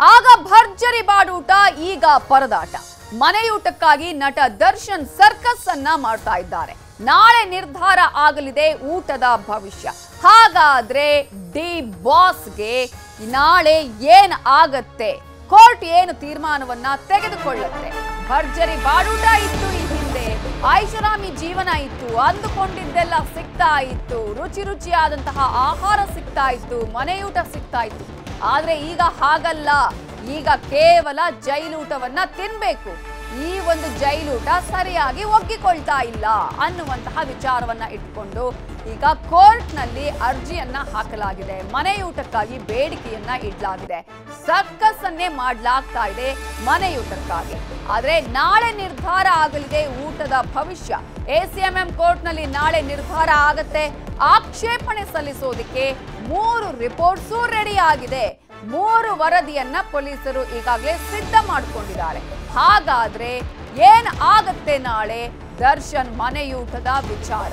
ಆಗ ಭರ್ಜರಿ ಬಾಡೂಟ, ಈಗ ಪರದಾಟ. ಮನೆಯೂಟಕ್ಕಾಗಿ ನಟ ದರ್ಶನ್ ಸರ್ಕಸ್ ಅನ್ನ ಮಾಡ್ತಾ ಇದ್ದಾರೆ. ನಾಳೆ ನಿರ್ಧಾರ ಆಗಲಿದೆ ಊಟದ ಭವಿಷ್ಯ. ಹಾಗಾದ್ರೆ ಡಿ ಬಾಸ್ಗೆ ನಾಳೆ ಏನ್ ಆಗತ್ತೆ? ಕೋರ್ಟ್ ಏನು ತೀರ್ಮಾನವನ್ನ ತೆಗೆದುಕೊಳ್ಳುತ್ತೆ? ಭರ್ಜರಿ ಬಾಡೂಟ ಇತ್ತು ಈ ಹಿಂದೆ. ಐಷಾರಾಮಿ ಜೀವನ ಇತ್ತು. ಅಂದುಕೊಂಡಿದ್ದೆಲ್ಲ ಸಿಗ್ತಾ ಇತ್ತು. ರುಚಿ ರುಚಿಯಾದಂತಹ ಆಹಾರ ಸಿಗ್ತಾ ಇತ್ತು. ಮನೆಯೂಟ ಸಿಗ್ತಾ ಇತ್ತು. ಆದ್ರೆ ಈಗ ಹಾಗಲ್ಲ. ಈಗ ಕೇವಲ ಜೈಲೂಟವನ್ನ ತಿನ್ಬೇಕು. ಈ ಒಂದು ಜೈಲೂಟ ಸರಿಯಾಗಿ ಒಗ್ಗಿಕೊಳ್ತಾ ಇಲ್ಲ ಅನ್ನುವಂತಹ ವಿಚಾರವನ್ನ ಇಟ್ಕೊಂಡು ಈಗ ಕೋರ್ಟ್ನಲ್ಲಿ ಅರ್ಜಿಯನ್ನ ಹಾಕಲಾಗಿದೆ. ಮನೆಯೂಟಕ್ಕಾಗಿ ಬೇಡಿಕೆಯನ್ನ ಇಡಲಾಗಿದೆ. ಸರ್ಕಸ್ ಅನ್ನೇ ಮಾಡ್ಲಾಗ್ತಾ ಇದೆ ಮನೆಯೂಟಕ್ಕಾಗಿ. ಆದ್ರೆ ನಾಳೆ ನಿರ್ಧಾರ ಆಗಲಿದೆ ಊಟದ ಭವಿಷ್ಯ. ಎ ಸಿ ಎಂ ಎಸಿಎಂಎಂ ಕೋರ್ಟ್ನಲ್ಲಿ ನಾಳೆ ನಿರ್ಧಾರ ಆಗತ್ತೆ. ಆಕ್ಷೇಪಣೆ ಸಲ್ಲಿಸೋದಕ್ಕೆ ಮೂರು ರಿಪೋರ್ಟ್ಸು ರೆಡಿ ಆಗಿದೆ. ಮೂರು ವರದಿಯನ್ನ ಪೊಲೀಸರು ಈಗಾಗಲೇ ಸಿದ್ಧ ಮಾಡಿಕೊಂಡಿದ್ದಾರೆ. ಹಾಗಾದ್ರೆ ಏನ್ ಆಗತ್ತೆ ನಾಳೆ ದರ್ಶನ್ ಮನೆಯೂಟದ ವಿಚಾರ?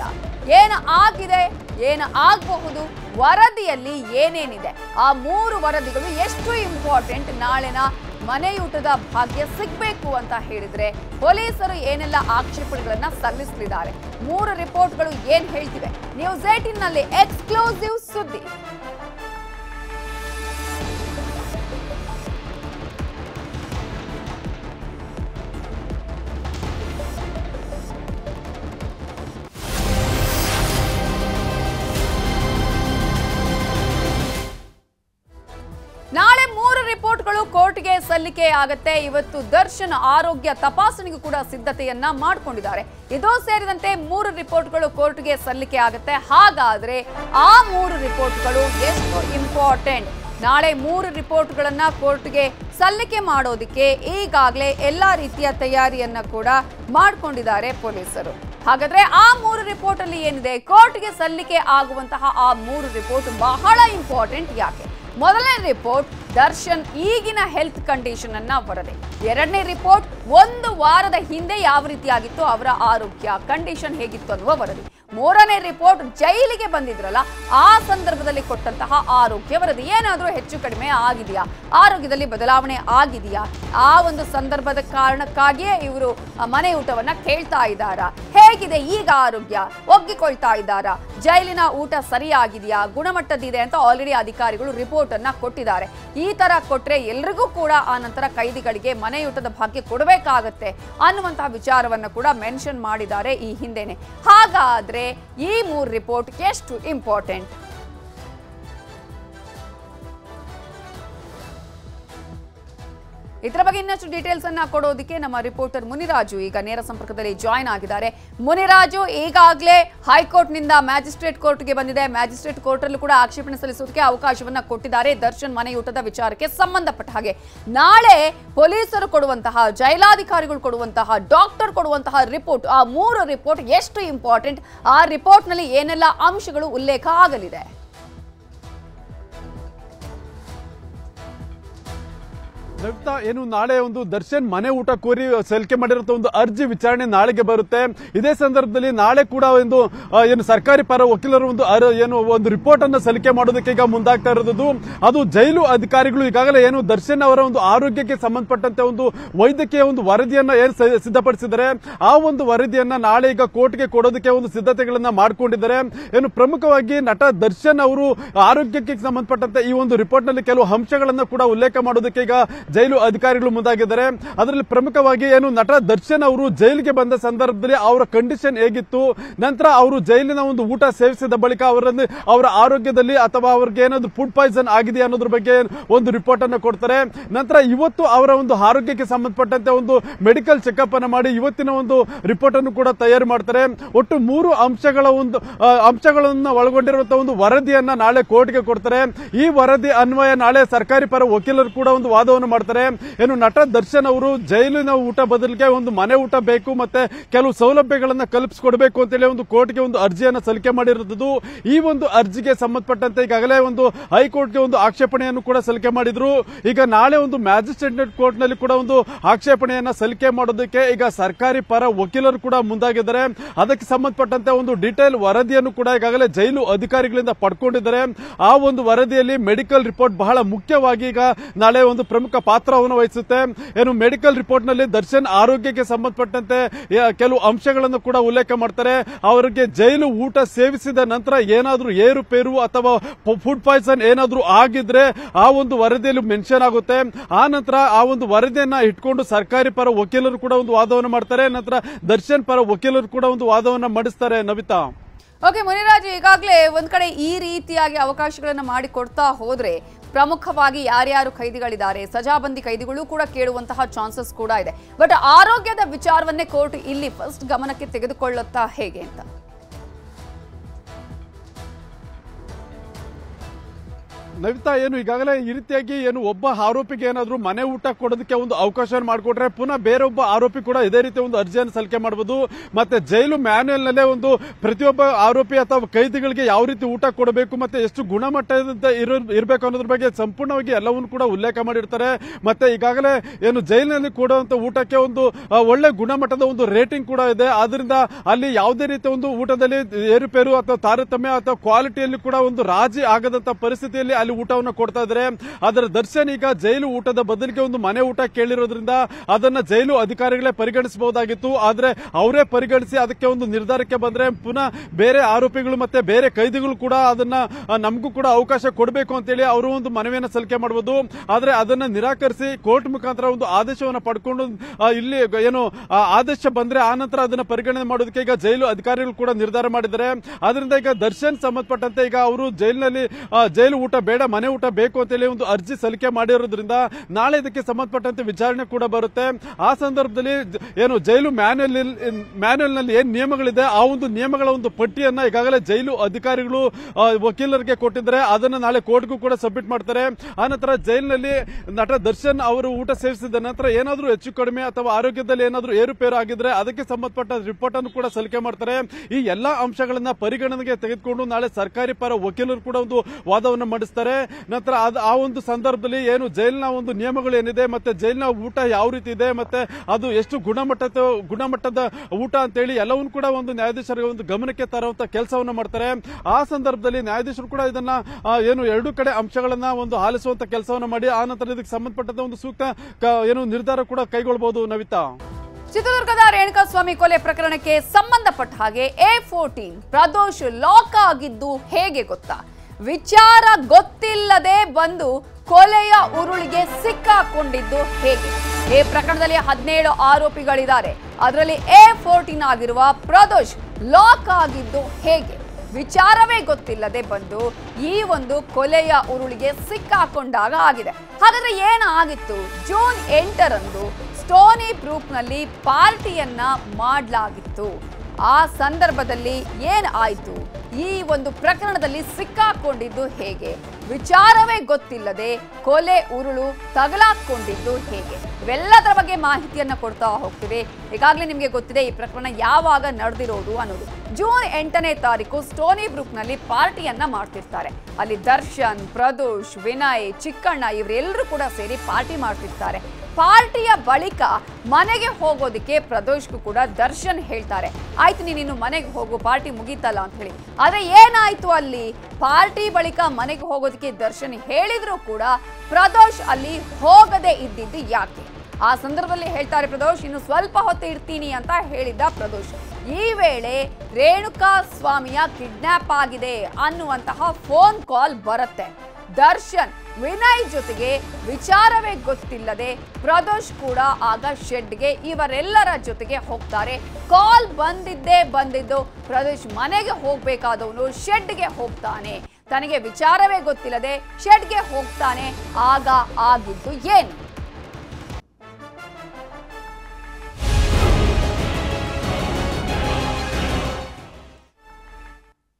ಏನು ಆಗಿದೆ? ಏನು ಆಗಬಹುದು? ವರದಿಯಲ್ಲಿ ಏನೇನಿದೆ? ಆ ಮೂರು ವರದಿಗಳು ಎಷ್ಟು ಇಂಪಾರ್ಟೆಂಟ್ ನಾಳಿನ ಮನೆಯೂಟದ ಭಾಗ್ಯ ಸಿಗ್ಬೇಕು ಅಂತ ಹೇಳಿದ್ರೆ ಪೊಲೀಸರು ಏನೆಲ್ಲ ಆಕ್ಷೇಪಣೆಗಳನ್ನ ಸಲ್ಲಿಸಲಿದ್ದಾರೆ? ಮೂರು ರಿಪೋರ್ಟ್ಗಳು ಏನ್ ಹೇಳ್ತಿವೆ? ನ್ಯೂಸ್ ಏಟಿನ್ನಲ್ಲಿ ಎಕ್ಸ್ಕ್ಲೂಸಿವ್ ಸುದ್ದಿ. ಕೋರ್ಟ್ಗೆ ಸಲ್ಲಿಕೆ ಆಗತ್ತೆ. ಇವತ್ತು ದರ್ಶನ್ ಆರೋಗ್ಯ ತಪಾಸಣೆಗೂ ಕೂಡ ಸಿದ್ಧತೆಯನ್ನ ಮಾಡಿಕೊಂಡಿದ್ದಾರೆ. ಇದು ಸೇರಿದಂತೆ ಮೂರು ರಿಪೋರ್ಟ್ಗಳು ಕೋರ್ಟ್ಗೆ ಸಲ್ಲಿಕೆ ಆಗುತ್ತೆ. ಹಾಗಾದ್ರೆ ಆ ಮೂರು ರಿಪೋರ್ಟ್ಗಳು ಎಷ್ಟು ಇಂಪಾರ್ಟೆಂಟ್? ನಾಳೆ ಮೂರು ರಿಪೋರ್ಟ್ಗಳನ್ನ ಕೋರ್ಟ್ಗೆ ಸಲ್ಲಿಕೆ ಮಾಡೋದಕ್ಕೆ ಈಗಾಗಲೇ ಎಲ್ಲಾ ರೀತಿಯ ತಯಾರಿಯನ್ನ ಕೂಡ ಮಾಡಿಕೊಂಡಿದ್ದಾರೆ ಪೊಲೀಸರು. ಹಾಗಾದ್ರೆ ಆ ಮೂರು ರಿಪೋರ್ಟ್ ಅಲ್ಲಿ ಏನಿದೆ? ಕೋರ್ಟ್ಗೆ ಸಲ್ಲಿಕೆ ಆಗುವಂತಹ ಆ ಮೂರು ರಿಪೋರ್ಟ್ ಬಹಳ ಇಂಪಾರ್ಟೆಂಟ್ ಯಾಕೆ? ಮೊದಲನೇ ರಿಪೋರ್ಟ್, ದರ್ಶನ್ ಈಗಿನ ಹೆಲ್ತ್ ಕಂಡೀಷನ್ ಅನ್ನ ವರದಿ. ಎರಡನೇ ರಿಪೋರ್ಟ್, ಒಂದು ವಾರದ ಹಿಂದೆ ಯಾವ ರೀತಿಯಾಗಿತ್ತು, ಅವರ ಆರೋಗ್ಯ ಕಂಡೀಷನ್ ಹೇಗಿತ್ತು ಅನ್ನುವ ವರದಿ. ಮೂರನೇ ರಿಪೋರ್ಟ್ ಜೈಲಿಗೆ ಬಂದಿದ್ರಲ್ಲ, ಆ ಸಂದರ್ಭದಲ್ಲಿ ಕೊಟ್ಟಂತಹ ಆರೋಗ್ಯ ವರದಿ ಏನಾದರೂ ಹೆಚ್ಚು ಕಡಿಮೆ ಆಗಿದೆಯಾ? ಆರೋಗ್ಯದಲ್ಲಿ ಬದಲಾವಣೆ ಆಗಿದೆಯಾ? ಆ ಒಂದು ಸಂದರ್ಭದ ಕಾರಣಕ್ಕಾಗಿಯೇ ಇವರು ಮನೆ ಊಟವನ್ನ ಕೇಳ್ತಾ ಇದ್ದಾರಾ? ಹೇಗಿದೆ ಈಗ ಆರೋಗ್ಯ? ಒಗ್ಗಿಕೊಳ್ತಾ ಇದ್ದಾರಾ? ಜೈಲಿನ ಊಟ ಸರಿಯಾಗಿದೆಯಾ? ಗುಣಮಟ್ಟದಿದೆ ಅಂತ ಆಲ್ರೆಡಿ ಅಧಿಕಾರಿಗಳು ರಿಪೋರ್ಟ್ ಅನ್ನ ಕೊಟ್ಟಿದ್ದಾರೆ. ಈ ತರ ಕೊಟ್ರೆ ಎಲ್ರಿಗೂ ಕೂಡ ಆ ನಂತರ ಕೈದಿಗಳಿಗೆ ಮನೆಯೂಟದ ಭಾಗ್ಯ ಕೊಡಬೇಕಾಗತ್ತೆ ಅನ್ನುವಂತಹ ವಿಚಾರವನ್ನ ಕೂಡ ಮೆನ್ಷನ್ ಮಾಡಿದ್ದಾರೆ ಈ ಹಿಂದೆನೆ. ಹಾಗಾದ್ರೆ ಈ ಮೂರು ರಿಪೋರ್ಟ್ ಎಷ್ಟು ಇಂಪಾರ್ಟೆಂಟ್ ಇದರ ಬಗ್ಗೆ ಇನ್ನಷ್ಟು ಡೀಟೇಲ್ಸ್ ಅನ್ನ ಕೊಡೋದಕ್ಕೆ ನಮ್ಮ ರಿಪೋರ್ಟರ್ ಮುನಿರಾಜು ಈಗ ನೇರ ಸಂಪರ್ಕದಲ್ಲಿ ಜಾಯ್ನ್ ಆಗಿದ್ದಾರೆ. ಮುನಿರಾಜು, ಈಗಾಗಲೇ ಹೈಕೋರ್ಟ್ನಿಂದ ಮ್ಯಾಜಿಸ್ಟ್ರೇಟ್ ಕೋರ್ಟ್ಗೆ ಬಂದಿದೆ. ಮ್ಯಾಜಿಸ್ಟ್ರೇಟ್ ಕೋರ್ಟ್ ಅಲ್ಲೂ ಕೂಡ ಆಕ್ಷೇಪಣೆ ಸಲ್ಲಿಸೋದಕ್ಕೆ ಅವಕಾಶವನ್ನ ಕೊಟ್ಟಿದ್ದಾರೆ. ದರ್ಶನ್ ಮನೆಯೂಟದ ವಿಚಾರಕ್ಕೆ ಸಂಬಂಧಪಟ್ಟ ಹಾಗೆ. ನಾಳೆ ಪೊಲೀಸರು ಕೊಡುವಂತಹ, ಜೈಲಾಧಿಕಾರಿಗಳು ಕೊಡುವಂತಹ ಡಾಕ್ಟರ್ ಕೊಡುವಂತಹ ರಿಪೋರ್ಟ್ ಆ ಮೂರು ರಿಪೋರ್ಟ್ ಎಷ್ಟು ಇಂಪಾರ್ಟೆಂಟ್ ಆ ರಿಪೋರ್ಟ್ನಲ್ಲಿ ಏನೆಲ್ಲ ಅಂಶಗಳು ಉಲ್ಲೇಖ ಆಗಲಿದೆ? ನವಿತಾ ಏನು, ನಾಳೆ ಒಂದು ದರ್ಶನ್ ಮನೆ ಊಟ ಕೋರಿ ಸಲ್ಲಿಕೆ ಮಾಡಿರುವಂತ ಒಂದು ಅರ್ಜಿ ವಿಚಾರಣೆ ನಾಳೆಗೆ ಬರುತ್ತೆ. ಇದೇ ಸಂದರ್ಭದಲ್ಲಿ ನಾಳೆ ಕೂಡ ಒಂದು ಏನು ಸರ್ಕಾರಿ ಪರ ವಕೀಲರು ಒಂದು ಏನು, ಒಂದು ರಿಪೋರ್ಟ್ ಅನ್ನು ಸಲ್ಲಿಕೆ ಮಾಡೋದಕ್ಕೆ ಈಗ ಮುಂದಾಗ್ತಾ ಇರೋದು ಅದು ಜೈಲು ಅಧಿಕಾರಿಗಳು ಈಗಾಗಲೇ ಏನು, ದರ್ಶನ್ ಅವರ ಒಂದು ಆರೋಗ್ಯಕ್ಕೆ ಸಂಬಂಧಪಟ್ಟಂತೆ ಒಂದು ವೈದ್ಯಕೀಯ ಒಂದು ವರದಿಯನ್ನ ಏನು ಸಿದ್ಧಪಡಿಸಿದರೆ ಆ ಒಂದು ವರದಿಯನ್ನ ನಾಳೆ ಈಗ ಕೋರ್ಟ್ಗೆ ಕೊಡೋದಕ್ಕೆ ಒಂದು ಸಿದ್ಧತೆಗಳನ್ನ ಮಾಡಿಕೊಂಡಿದ್ದಾರೆ. ಏನು, ಪ್ರಮುಖವಾಗಿ ನಟ ದರ್ಶನ್ ಅವರು ಆರೋಗ್ಯಕ್ಕೆ ಸಂಬಂಧಪಟ್ಟಂತೆ ಈ ಒಂದು ರಿಪೋರ್ಟ್ನಲ್ಲಿ ಕೆಲವು ಅಂಶಗಳನ್ನ ಕೂಡ ಉಲ್ಲೇಖ ಮಾಡೋದಕ್ಕೆ ಈಗ ಜೈಲು ಅಧಿಕಾರಿಗಳು ಮುಂದಾಗಿದ್ದಾರೆ. ಅದರಲ್ಲಿ ಪ್ರಮುಖವಾಗಿ ಏನು ನಟ ದರ್ಶನ್ ಅವರು ಜೈಲಿಗೆ ಬಂದ ಸಂದರ್ಭದಲ್ಲಿ ಅವರ ಕಂಡೀಷನ್ ಹೇಗಿತ್ತು? ನಂತರ ಅವರು ಜೈಲಿನ ಒಂದು ಊಟ ಸೇವಿಸಿದ ಬಳಿಕ ಅವರನ್ನು ಅವರ ಆರೋಗ್ಯದಲ್ಲಿ ಅಥವಾ ಅವ್ರಿಗೆ ಏನಾದ್ರು ಫುಡ್ ಪಾಯ್ಸನ್ ಆಗಿದೆ ಅನ್ನೋದ್ರ ಬಗ್ಗೆ ಒಂದು ರಿಪೋರ್ಟ್ ಅನ್ನು ಕೊಡ್ತಾರೆ. ನಂತರ ಇವತ್ತು ಅವರ ಒಂದು ಆರೋಗ್ಯಕ್ಕೆ ಸಂಬಂಧಪಟ್ಟಂತೆ ಒಂದು ಮೆಡಿಕಲ್ ಚೆಕ್ಅಪ್ ಅನ್ನು ಮಾಡಿ ಇವತ್ತಿನ ಒಂದು ರಿಪೋರ್ಟ್ ಅನ್ನು ಕೂಡ ತಯಾರು ಮಾಡ್ತಾರೆ. ಒಟ್ಟು ಮೂರು ಅಂಶಗಳ ಒಂದು ಅಂಶಗಳನ್ನು ಒಳಗೊಂಡಿರುವಂತಹ ಒಂದು ವರದಿಯನ್ನ ನಾಳೆ ಕೋರ್ಟ್ಗೆ ಕೊಡ್ತಾರೆ. ಈ ವರದಿ ಅನ್ವಯ ನಾಳೆ ಸರ್ಕಾರಿ ಪರ ವಕೀಲರು ಕೂಡ ಒಂದು ವಾದವನ್ನು ಮಾಡ್ತಾರೆ. ಏನು ನಟ ದರ್ಶನ್ ಅವರು ಜೈಲಿನ ಊಟ ಬದಲಿಗೆ ಒಂದು ಮನೆ ಊಟ ಬೇಕು ಮತ್ತೆ ಕೆಲವು ಸೌಲಭ್ಯಗಳನ್ನ ಕಲ್ಪಿಸಿಕೊಡ್ಬೇಕು ಅಂತೇಳಿ ಒಂದು ಕೋರ್ಟ್ಗೆ ಒಂದು ಅರ್ಜಿಯನ್ನ ಸಲ್ಲಿಕೆ ಮಾಡಿರುವುದು ಈ ಒಂದು ಅರ್ಜಿಗೆ ಸಂಬಂಧಪಟ್ಟಂತೆ ಈಗಾಗಲೇ ಒಂದು ಹೈಕೋರ್ಟ್ಗೆ ಒಂದು ಆಕ್ಷೇಪಣೆಯನ್ನು ಕೂಡ ಸಲ್ಲಿಕೆ ಮಾಡಿದ್ರು. ಈಗ ನಾಳೆ ಒಂದು ಮ್ಯಾಜಿಸ್ಟ್ರೇಟ್ ಕೋರ್ಟ್ನಲ್ಲಿ ಕೂಡ ಒಂದು ಆಕ್ಷೇಪಣೆಯನ್ನ ಸಲ್ಲಿಕೆ ಮಾಡೋದಕ್ಕೆ ಈಗ ಸರ್ಕಾರಿ ಪರ ವಕೀಲರು ಕೂಡ ಮುಂದಾಗಿದ್ದಾರೆ. ಅದಕ್ಕೆ ಸಂಬಂಧಪಟ್ಟಂತೆ ಒಂದು ಡಿಟೇಲ್ ವರದಿಯನ್ನು ಕೂಡ ಈಗಾಗಲೇ ಜೈಲು ಅಧಿಕಾರಿಗಳಿಂದ ಪಡ್ಕೊಂಡಿದ್ದಾರೆ. ಆ ಒಂದು ವರದಿಯಲ್ಲಿ ಮೆಡಿಕಲ್ ರಿಪೋರ್ಟ್ ಬಹಳ ಮುಖ್ಯವಾಗಿ ಈಗ ನಾಳೆ ಒಂದು ಪ್ರಮುಖ ಪಾತ್ರವನ್ನು ವಹಿಸುತ್ತೆ. ಏನು ಮೆಡಿಕಲ್ ರಿಪೋರ್ಟ್ನಲ್ಲಿ ದರ್ಶನ್ ಆರೋಗ್ಯಕ್ಕೆ ಸಂಬಂಧಪಟ್ಟಂತೆ ಕೆಲವು ಅಂಶಗಳನ್ನು ಕೂಡ ಉಲ್ಲೇಖ ಮಾಡ್ತಾರೆ. ಅವರಿಗೆ ಜೈಲು ಊಟ ಸೇವಿಸಿದ ನಂತರ ಏನಾದರೂ ಏರುಪೇರು ಅಥವಾ ಫುಡ್ ಪಾಯ್ಸನ್ ಏನಾದರೂ ಆಗಿದ್ರೆ ಆ ಒಂದು ವರದಿಯಲ್ಲಿ ಮೆನ್ಷನ್ ಆಗುತ್ತೆ. ಆ ನಂತರ ಆ ಒಂದು ವರದಿಯನ್ನ ಇಟ್ಕೊಂಡು ಸರ್ಕಾರಿ ಪರ ವಕೀಲರು ಕೂಡ ಒಂದು ವಾದವನ್ನು ಮಾಡ್ತಾರೆ. ನಂತರ ದರ್ಶನ್ ಪರ ವಕೀಲರು ಕೂಡ ಒಂದು ವಾದವನ್ನು ಮಾಡಿಸ್ತಾರೆ. ನವಿತಾ. ಓಕೆ ಮುನಿರಾಜು, ಈಗಾಗಲೇ ಒಂದ್ ಕಡೆ ಈ ರೀತಿಯಾಗಿ ಅವಕಾಶಗಳನ್ನ ಮಾಡಿಕೊಡ್ತಾ ಹೋದ್ರೆ ಪ್ರಮುಖವಾಗಿ ಯಾರ್ಯಾರು ಖೈದಿಗಳಿದ್ದಾರೆ ಸಜಾಬಂದಿ ಖೈದಿಗಳು ಕೂಡ ಕೇಳುವಂತಹ ಚಾನ್ಸಸ್ ಕೂಡ ಇದೆ. ಬಟ್ ಆರೋಗ್ಯದ ವಿಚಾರವನ್ನೇ ಕೋರ್ಟ್ ಇಲ್ಲಿ ಫಸ್ಟ್ ಗಮನಕ್ಕೆ ತೆಗೆದುಕೊಳ್ಳುತ್ತಾ ಹೇಗೆ ಅಂತ? ನವಿತಾ, ಏನು ಈಗಾಗಲೇ ಈ ರೀತಿಯಾಗಿ ಏನು ಒಬ್ಬ ಆರೋಪಿಗೆ ಏನಾದರೂ ಮನೆ ಊಟ ಕೊಡೋದಕ್ಕೆ ಒಂದು ಅವಕಾಶ ಮಾಡಿಕೊಟ್ರೆ ಪುನಃ ಬೇರೊಬ್ಬ ಆರೋಪಿ ಕೂಡ ಇದೇ ರೀತಿ ಒಂದು ಅರ್ಜಿಯನ್ನು ಸಲ್ಲಿಕೆ ಮಾಡಬಹುದು ಮತ್ತೆ ಜೈಲು ಮ್ಯಾನ್ಯಲ್ ನಲ್ಲೇ ಒಂದು ಪ್ರತಿಯೊಬ್ಬ ಆರೋಪಿ ಅಥವಾ ಕೈದಿಗಳಿಗೆ ಯಾವ ರೀತಿ ಊಟ ಕೊಡಬೇಕು, ಮತ್ತೆ ಎಷ್ಟು ಗುಣಮಟ್ಟದ ಇರೋ- ಇರಬೇಕು ಅನ್ನೋದ್ರ ಬಗ್ಗೆ ಸಂಪೂರ್ಣವಾಗಿ ಎಲ್ಲವನ್ನು ಕೂಡ ಉಲ್ಲೇಖ ಮಾಡಿರ್ತಾರೆ. ಮತ್ತೆ ಈಗಾಗಲೇ ಏನು ಜೈಲಿನಲ್ಲಿ ಕೊಡುವಂತ ಊಟಕ್ಕೆ ಒಂದು ಒಳ್ಳೆ ಗುಣಮಟ್ಟದ ಒಂದು ರೇಟಿಂಗ್ ಕೂಡ ಇದೆ. ಆದ್ರಿಂದ ಅಲ್ಲಿ ಯಾವುದೇ ರೀತಿಯ ಒಂದು ಊಟದಲ್ಲಿ ಏರುಪೇರು ಅಥವಾ ತಾರತಮ್ಯ ಅಥವಾ ಕ್ವಾಲಿಟಿಯಲ್ಲಿ ಕೂಡ ಒಂದು ರಾಜಿ ಆಗದಂತ ಪರಿಸ್ಥಿತಿಯಲ್ಲಿ ಅಲ್ಲಿ ಊಟವನ್ನು ಕೊಡ್ತಾ ಇದ್ದಾರೆ ಅದರ ದರ್ಶನ್ ಈಗ ಜೈಲು ಊಟದ ಬದಲಿಗೆ ಒಂದು ಮನೆ ಊಟ ಕೇಳಿರೋದ್ರಿಂದ ಅದನ್ನ ಜೈಲು ಅಧಿಕಾರಿಗಳೇ ಪರಿಗಣಿಸಬಹುದಾಗಿತ್ತು. ಆದ್ರೆ ಅವರೇ ಪರಿಗಣಿಸಿ ಅದಕ್ಕೆ ಒಂದು ನಿರ್ಧಾರಕ್ಕೆ ಬಂದ್ರೆ ಪುನಃ ಬೇರೆ ಆರೋಪಿಗಳು ಮತ್ತೆ ಬೇರೆ ಕೈದಿಗಳು ಕೂಡ ಅದನ್ನ ನಮಗೂ ಕೂಡ ಅವಕಾಶ ಕೊಡಬೇಕು ಅಂತೇಳಿ ಅವರು ಒಂದು ಮನವಿಯನ್ನು ಸಲ್ಲಿಕೆ ಮಾಡಬಹುದು ಆದ್ರೆ ಅದನ್ನ ನಿರಾಕರಿಸಿ ಕೋರ್ಟ್ ಮುಖಾಂತರ ಒಂದು ಆದೇಶವನ್ನು ಪಡ್ಕೊಂಡು ಇಲ್ಲಿ ಏನು ಆದೇಶ ಬಂದ್ರೆ ಆ ನಂತರ ಅದನ್ನ ಪರಿಗಣನೆ ಮಾಡೋದಕ್ಕೆ ಈಗ ಜೈಲು ಅಧಿಕಾರಿಗಳು ಕೂಡ ನಿರ್ಧಾರ ಮಾಡಿದ್ದಾರೆ. ಆದ್ರಿಂದ ಈಗ ದರ್ಶನ್ ಸಂಬಂಧಪಟ್ಟಂತೆ ಈಗ ಅವರು ಜೈಲಿನಲ್ಲಿ ಜೈಲು ಊಟ ಮನೆ ಊಟ ಬೇಕು ಅಂತ ಹೇಳಿ ಒಂದು ಅರ್ಜಿ ಸಲ್ಲಿಕೆ ಮಾಡಿರೋದ್ರಿಂದ ನಾಳೆ ಇದಕ್ಕೆ ಸಂಬಂಧಪಟ್ಟಂತೆ ವಿಚಾರಣೆ ಕೂಡ ಬರುತ್ತೆ. ಆ ಸಂದರ್ಭದಲ್ಲಿ ಏನು ಜೈಲು ಮ್ಯಾನ್ಯಲ್ ಮ್ಯಾನ್ಯಲ್ನಲ್ಲಿ ಏನ್ ನಿಯಮಗಳಿದೆ? ಆ ಒಂದು ನಿಯಮಗಳ ಒಂದು ಪಟ್ಟಿಯನ್ನ ಈಗಾಗಲೇ ಜೈಲು ಅಧಿಕಾರಿಗಳು ವಕೀಲರಿಗೆ ಕೊಟ್ಟಿದ್ದಾರೆ. ಅದನ್ನ ನಾಳೆ ಕೋರ್ಟ್ಗೂ ಕೂಡ ಸಬ್ಮಿಟ್ ಮಾಡ್ತಾರೆ. ಆ ಜೈಲಿನಲ್ಲಿ ನಟ ದರ್ಶನ್ ಅವರು ಊಟ ಸೇವಿಸಿದ ನಂತರ ಏನಾದರೂ ಹೆಚ್ಚು ಕಡಿಮೆ ಅಥವಾ ಆರೋಗ್ಯದಲ್ಲಿ ಏನಾದರೂ ಏರುಪೇರು ಆಗಿದ್ರೆ ಅದಕ್ಕೆ ಸಂಬಂಧಪಟ್ಟ ರಿಪೋರ್ಟ್ ಅನ್ನು ಕೂಡ ಸಲ್ಲಿಕೆ ಮಾಡ್ತಾರೆ. ಈ ಎಲ್ಲಾ ಅಂಶಗಳನ್ನ ಪರಿಗಣನೆಗೆ ತೆಗೆದುಕೊಂಡು ನಾಳೆ ಸರ್ಕಾರಿ ಪರ ವಕೀಲರು ಕೂಡ ಒಂದು ವಾದವನ್ನು ಮಂಡಿಸ್ತಾರೆ. ನಂತರ ಅದ್- ಆ ಒಂದು ಸಂದರ್ಭದಲ್ಲಿ ಏನು ಜೈಲಿನ ಒಂದು ನಿಯಮಗಳು ಏನಿದೆ ಮತ್ತೆ ಜೈಲಿನ ಊಟ ಯಾವ ರೀತಿ ಇದೆ, ಮತ್ತೆ ಅದು ಎಷ್ಟು ಗುಣಮಟ್ಟದ ಗುಣಮಟ್ಟದ ಊಟ ಅಂತೇಳಿ ಎಲ್ಲವನ್ನೂ ಕೂಡ ಒಂದು ನ್ಯಾಯಾಧೀಶರ ಒಂದು ಗಮನಕ್ಕೆ ತರುವಂತ ಕೆಲಸವನ್ನು ಮಾಡ್ತಾರೆ. ಆ ಸಂದರ್ಭದಲ್ಲಿ ನ್ಯಾಯಾಧೀಶರು ಕೂಡ ಇದನ್ನ ಏನು ಎರಡು ಕಡೆ ಅಂಶಗಳನ್ನ ಒಂದು ಆಲಿಸುವಂತ ಕೆಲಸವನ್ನು ಮಾಡಿ, ಆ ನಂತರ ಇದಕ್ಕೆ ಸಂಬಂಧಪಟ್ಟಂತ ಒಂದು ಸೂಕ್ತ ಏನು ನಿರ್ಧಾರ ಕೂಡ ಕೈಗೊಳ್ಳಬಹುದು ನವಿತಾ. ಚಿತ್ರದುರ್ಗದ ರೇಣುಕಾಸ್ವಾಮಿ ಕೊಲೆ ಪ್ರಕರಣಕ್ಕೆ ಸಂಬಂಧಪಟ್ಟ ಹಾಗೆ ಎ ಫೋರ್ಟೀನ್ ಪ್ರದೋಷ್ ಲಾಕ್ ಆಗಿದ್ದು ಹೇಗೆ ಗೊತ್ತಾ? ವಿಚಾರ ಗೊತ್ತಿಲ್ಲದೆ ಬಂದು ಕೊಲೆಯ ಉರುಳಿಗೆ ಸಿಕ್ಕಾಕೊಂಡಿದ್ದು ಹೇಗೆ? ಈ ಪ್ರಕರಣದಲ್ಲಿ ಹದಿನೇಳು ಆರೋಪಿಗಳಿದ್ದಾರೆ. ಅದರಲ್ಲಿ ಎ ಫೋರ್ಟೀನ್ ಆಗಿರುವ ಪ್ರದೋಷ್ ಲಾಕ್ ಆಗಿದ್ದು ಹೇಗೆ? ವಿಚಾರವೇ ಗೊತ್ತಿಲ್ಲದೆ ಬಂದು ಈ ಒಂದು ಕೊಲೆಯ ಉರುಳಿಗೆ ಸಿಕ್ಕಾಕೊಂಡಾಗ ಆಗಿದೆ. ಹಾಗಾದ್ರೆ ಏನಾಗಿತ್ತು? ಜೂನ್ ಎಂಟರಂದು ಸ್ಟೋನಿ ಗ್ರೂಪ್ನಲ್ಲಿ ಪಾರ್ಟಿಯನ್ನ ಮಾಡಲಾಗಿತ್ತು. ಆ ಸಂದರ್ಭದಲ್ಲಿ ಏನ್ ಆಯ್ತು? ಈ ಒಂದು ಪ್ರಕರಣದಲ್ಲಿ ಸಿಕ್ಕಾಕೊಂಡಿದ್ದು ಹೇಗೆ? ವಿಚಾರವೇ ಗೊತ್ತಿಲ್ಲದೆ ಕೊಲೆ ಉರುಳು ತಗಲಾಕೊಂಡಿದ್ದು ಹೇಗೆ? ಇವೆಲ್ಲದರ ಬಗ್ಗೆ ಮಾಹಿತಿಯನ್ನ ಕೊಡ್ತಾ ಹೋಗ್ತೀವಿ. ಈಗಾಗಲೇ ನಿಮಗೆ ಗೊತ್ತಿದೆ ಈ ಪ್ರಕರಣ ಯಾವಾಗ ನಡೆದಿರೋದು ಅನ್ನೋದು. ಜೂನ್ ಎಂಟನೇ ತಾರೀಕು ಸ್ಟೋನಿ ಬ್ರೂಕ್ನಲ್ಲಿ ಪಾರ್ಟಿಯನ್ನ ಮಾಡ್ತಿರ್ತಾರೆ. ಅಲ್ಲಿ ದರ್ಶನ್, ಪ್ರದೋಷ್, ವಿನಯ್, ಚಿಕ್ಕಣ್ಣ ಇವರೆಲ್ಲರೂ ಕೂಡ ಸೇರಿ ಪಾರ್ಟಿ ಮಾಡ್ತಿರ್ತಾರೆ. ಪಾರ್ಟಿಯ ಬಳಿಕ ಮನೆಗೆ ಹೋಗೋದಕ್ಕೆ ಪ್ರದೋಷ್ಗೂ ಕೂಡ ದರ್ಶನ್ ಹೇಳ್ತಾರೆ. ಆಯ್ತು ನೀನು ಮನೆಗೆ ಹೋಗು, ಪಾರ್ಟಿ ಮುಗೀತಲ್ಲ ಅಂತ ಹೇಳಿ ಆದ್ರೆ ಏನಾಯ್ತು ಅಲ್ಲಿ? ಪಾರ್ಟಿ ಬಳಿಕ ಮನೆಗೆ ಹೋಗೋದಕ್ಕೆ ದರ್ಶನ್ ಹೇಳಿದ್ರು ಕೂಡ ಪ್ರದೋಷ್ ಅಲ್ಲಿ ಹೋಗದೆ ಇದ್ದಿದ್ದು ಯಾಕೆ? ಆ ಸಂದರ್ಭದಲ್ಲಿ ಹೇಳ್ತಾರೆ ಪ್ರದೋಷ್, ಇನ್ನು ಸ್ವಲ್ಪ ಹೊತ್ತು ಇರ್ತೀನಿ ಅಂತ ಹೇಳಿದ್ದ ಪ್ರದೋಷ್. ಈ ವೇಳೆ ರೇಣುಕಾ ಸ್ವಾಮಿಯ ಕಿಡ್ನಾಪ್ ಆಗಿದೆ ಅನ್ನುವಂತಹ ಫೋನ್ ಕಾಲ್ ಬರುತ್ತೆ. ದರ್ಶನ್ ವಿನಯ್ ಜೊತೆಗೆ ವಿಚಾರವೇ ಗೊತ್ತಿಲ್ಲದೆ ಪ್ರದೋಷ್ ಕೂಡ ಆಗ ಶೆಡ್ಗೆ ಇವರೆಲ್ಲರ ಜೊತೆಗೆ ಹೋಗ್ತಾರೆ. ಕಾಲ್ ಬಂದಿದ್ದೇ ಬಂದಿದ್ದು ಪ್ರದೋಷ್ ಮನೆಗೆ ಹೋಗ್ಬೇಕಾದವನು ಶೆಡ್ಗೆ ಹೋಗ್ತಾನೆ. ತನಗೆ ವಿಚಾರವೇ ಗೊತ್ತಿಲ್ಲದೆ ಶೆಡ್ಗೆ ಹೋಗ್ತಾನೆ. ಆಗ ಆಗಿದ್ದು ಏನು?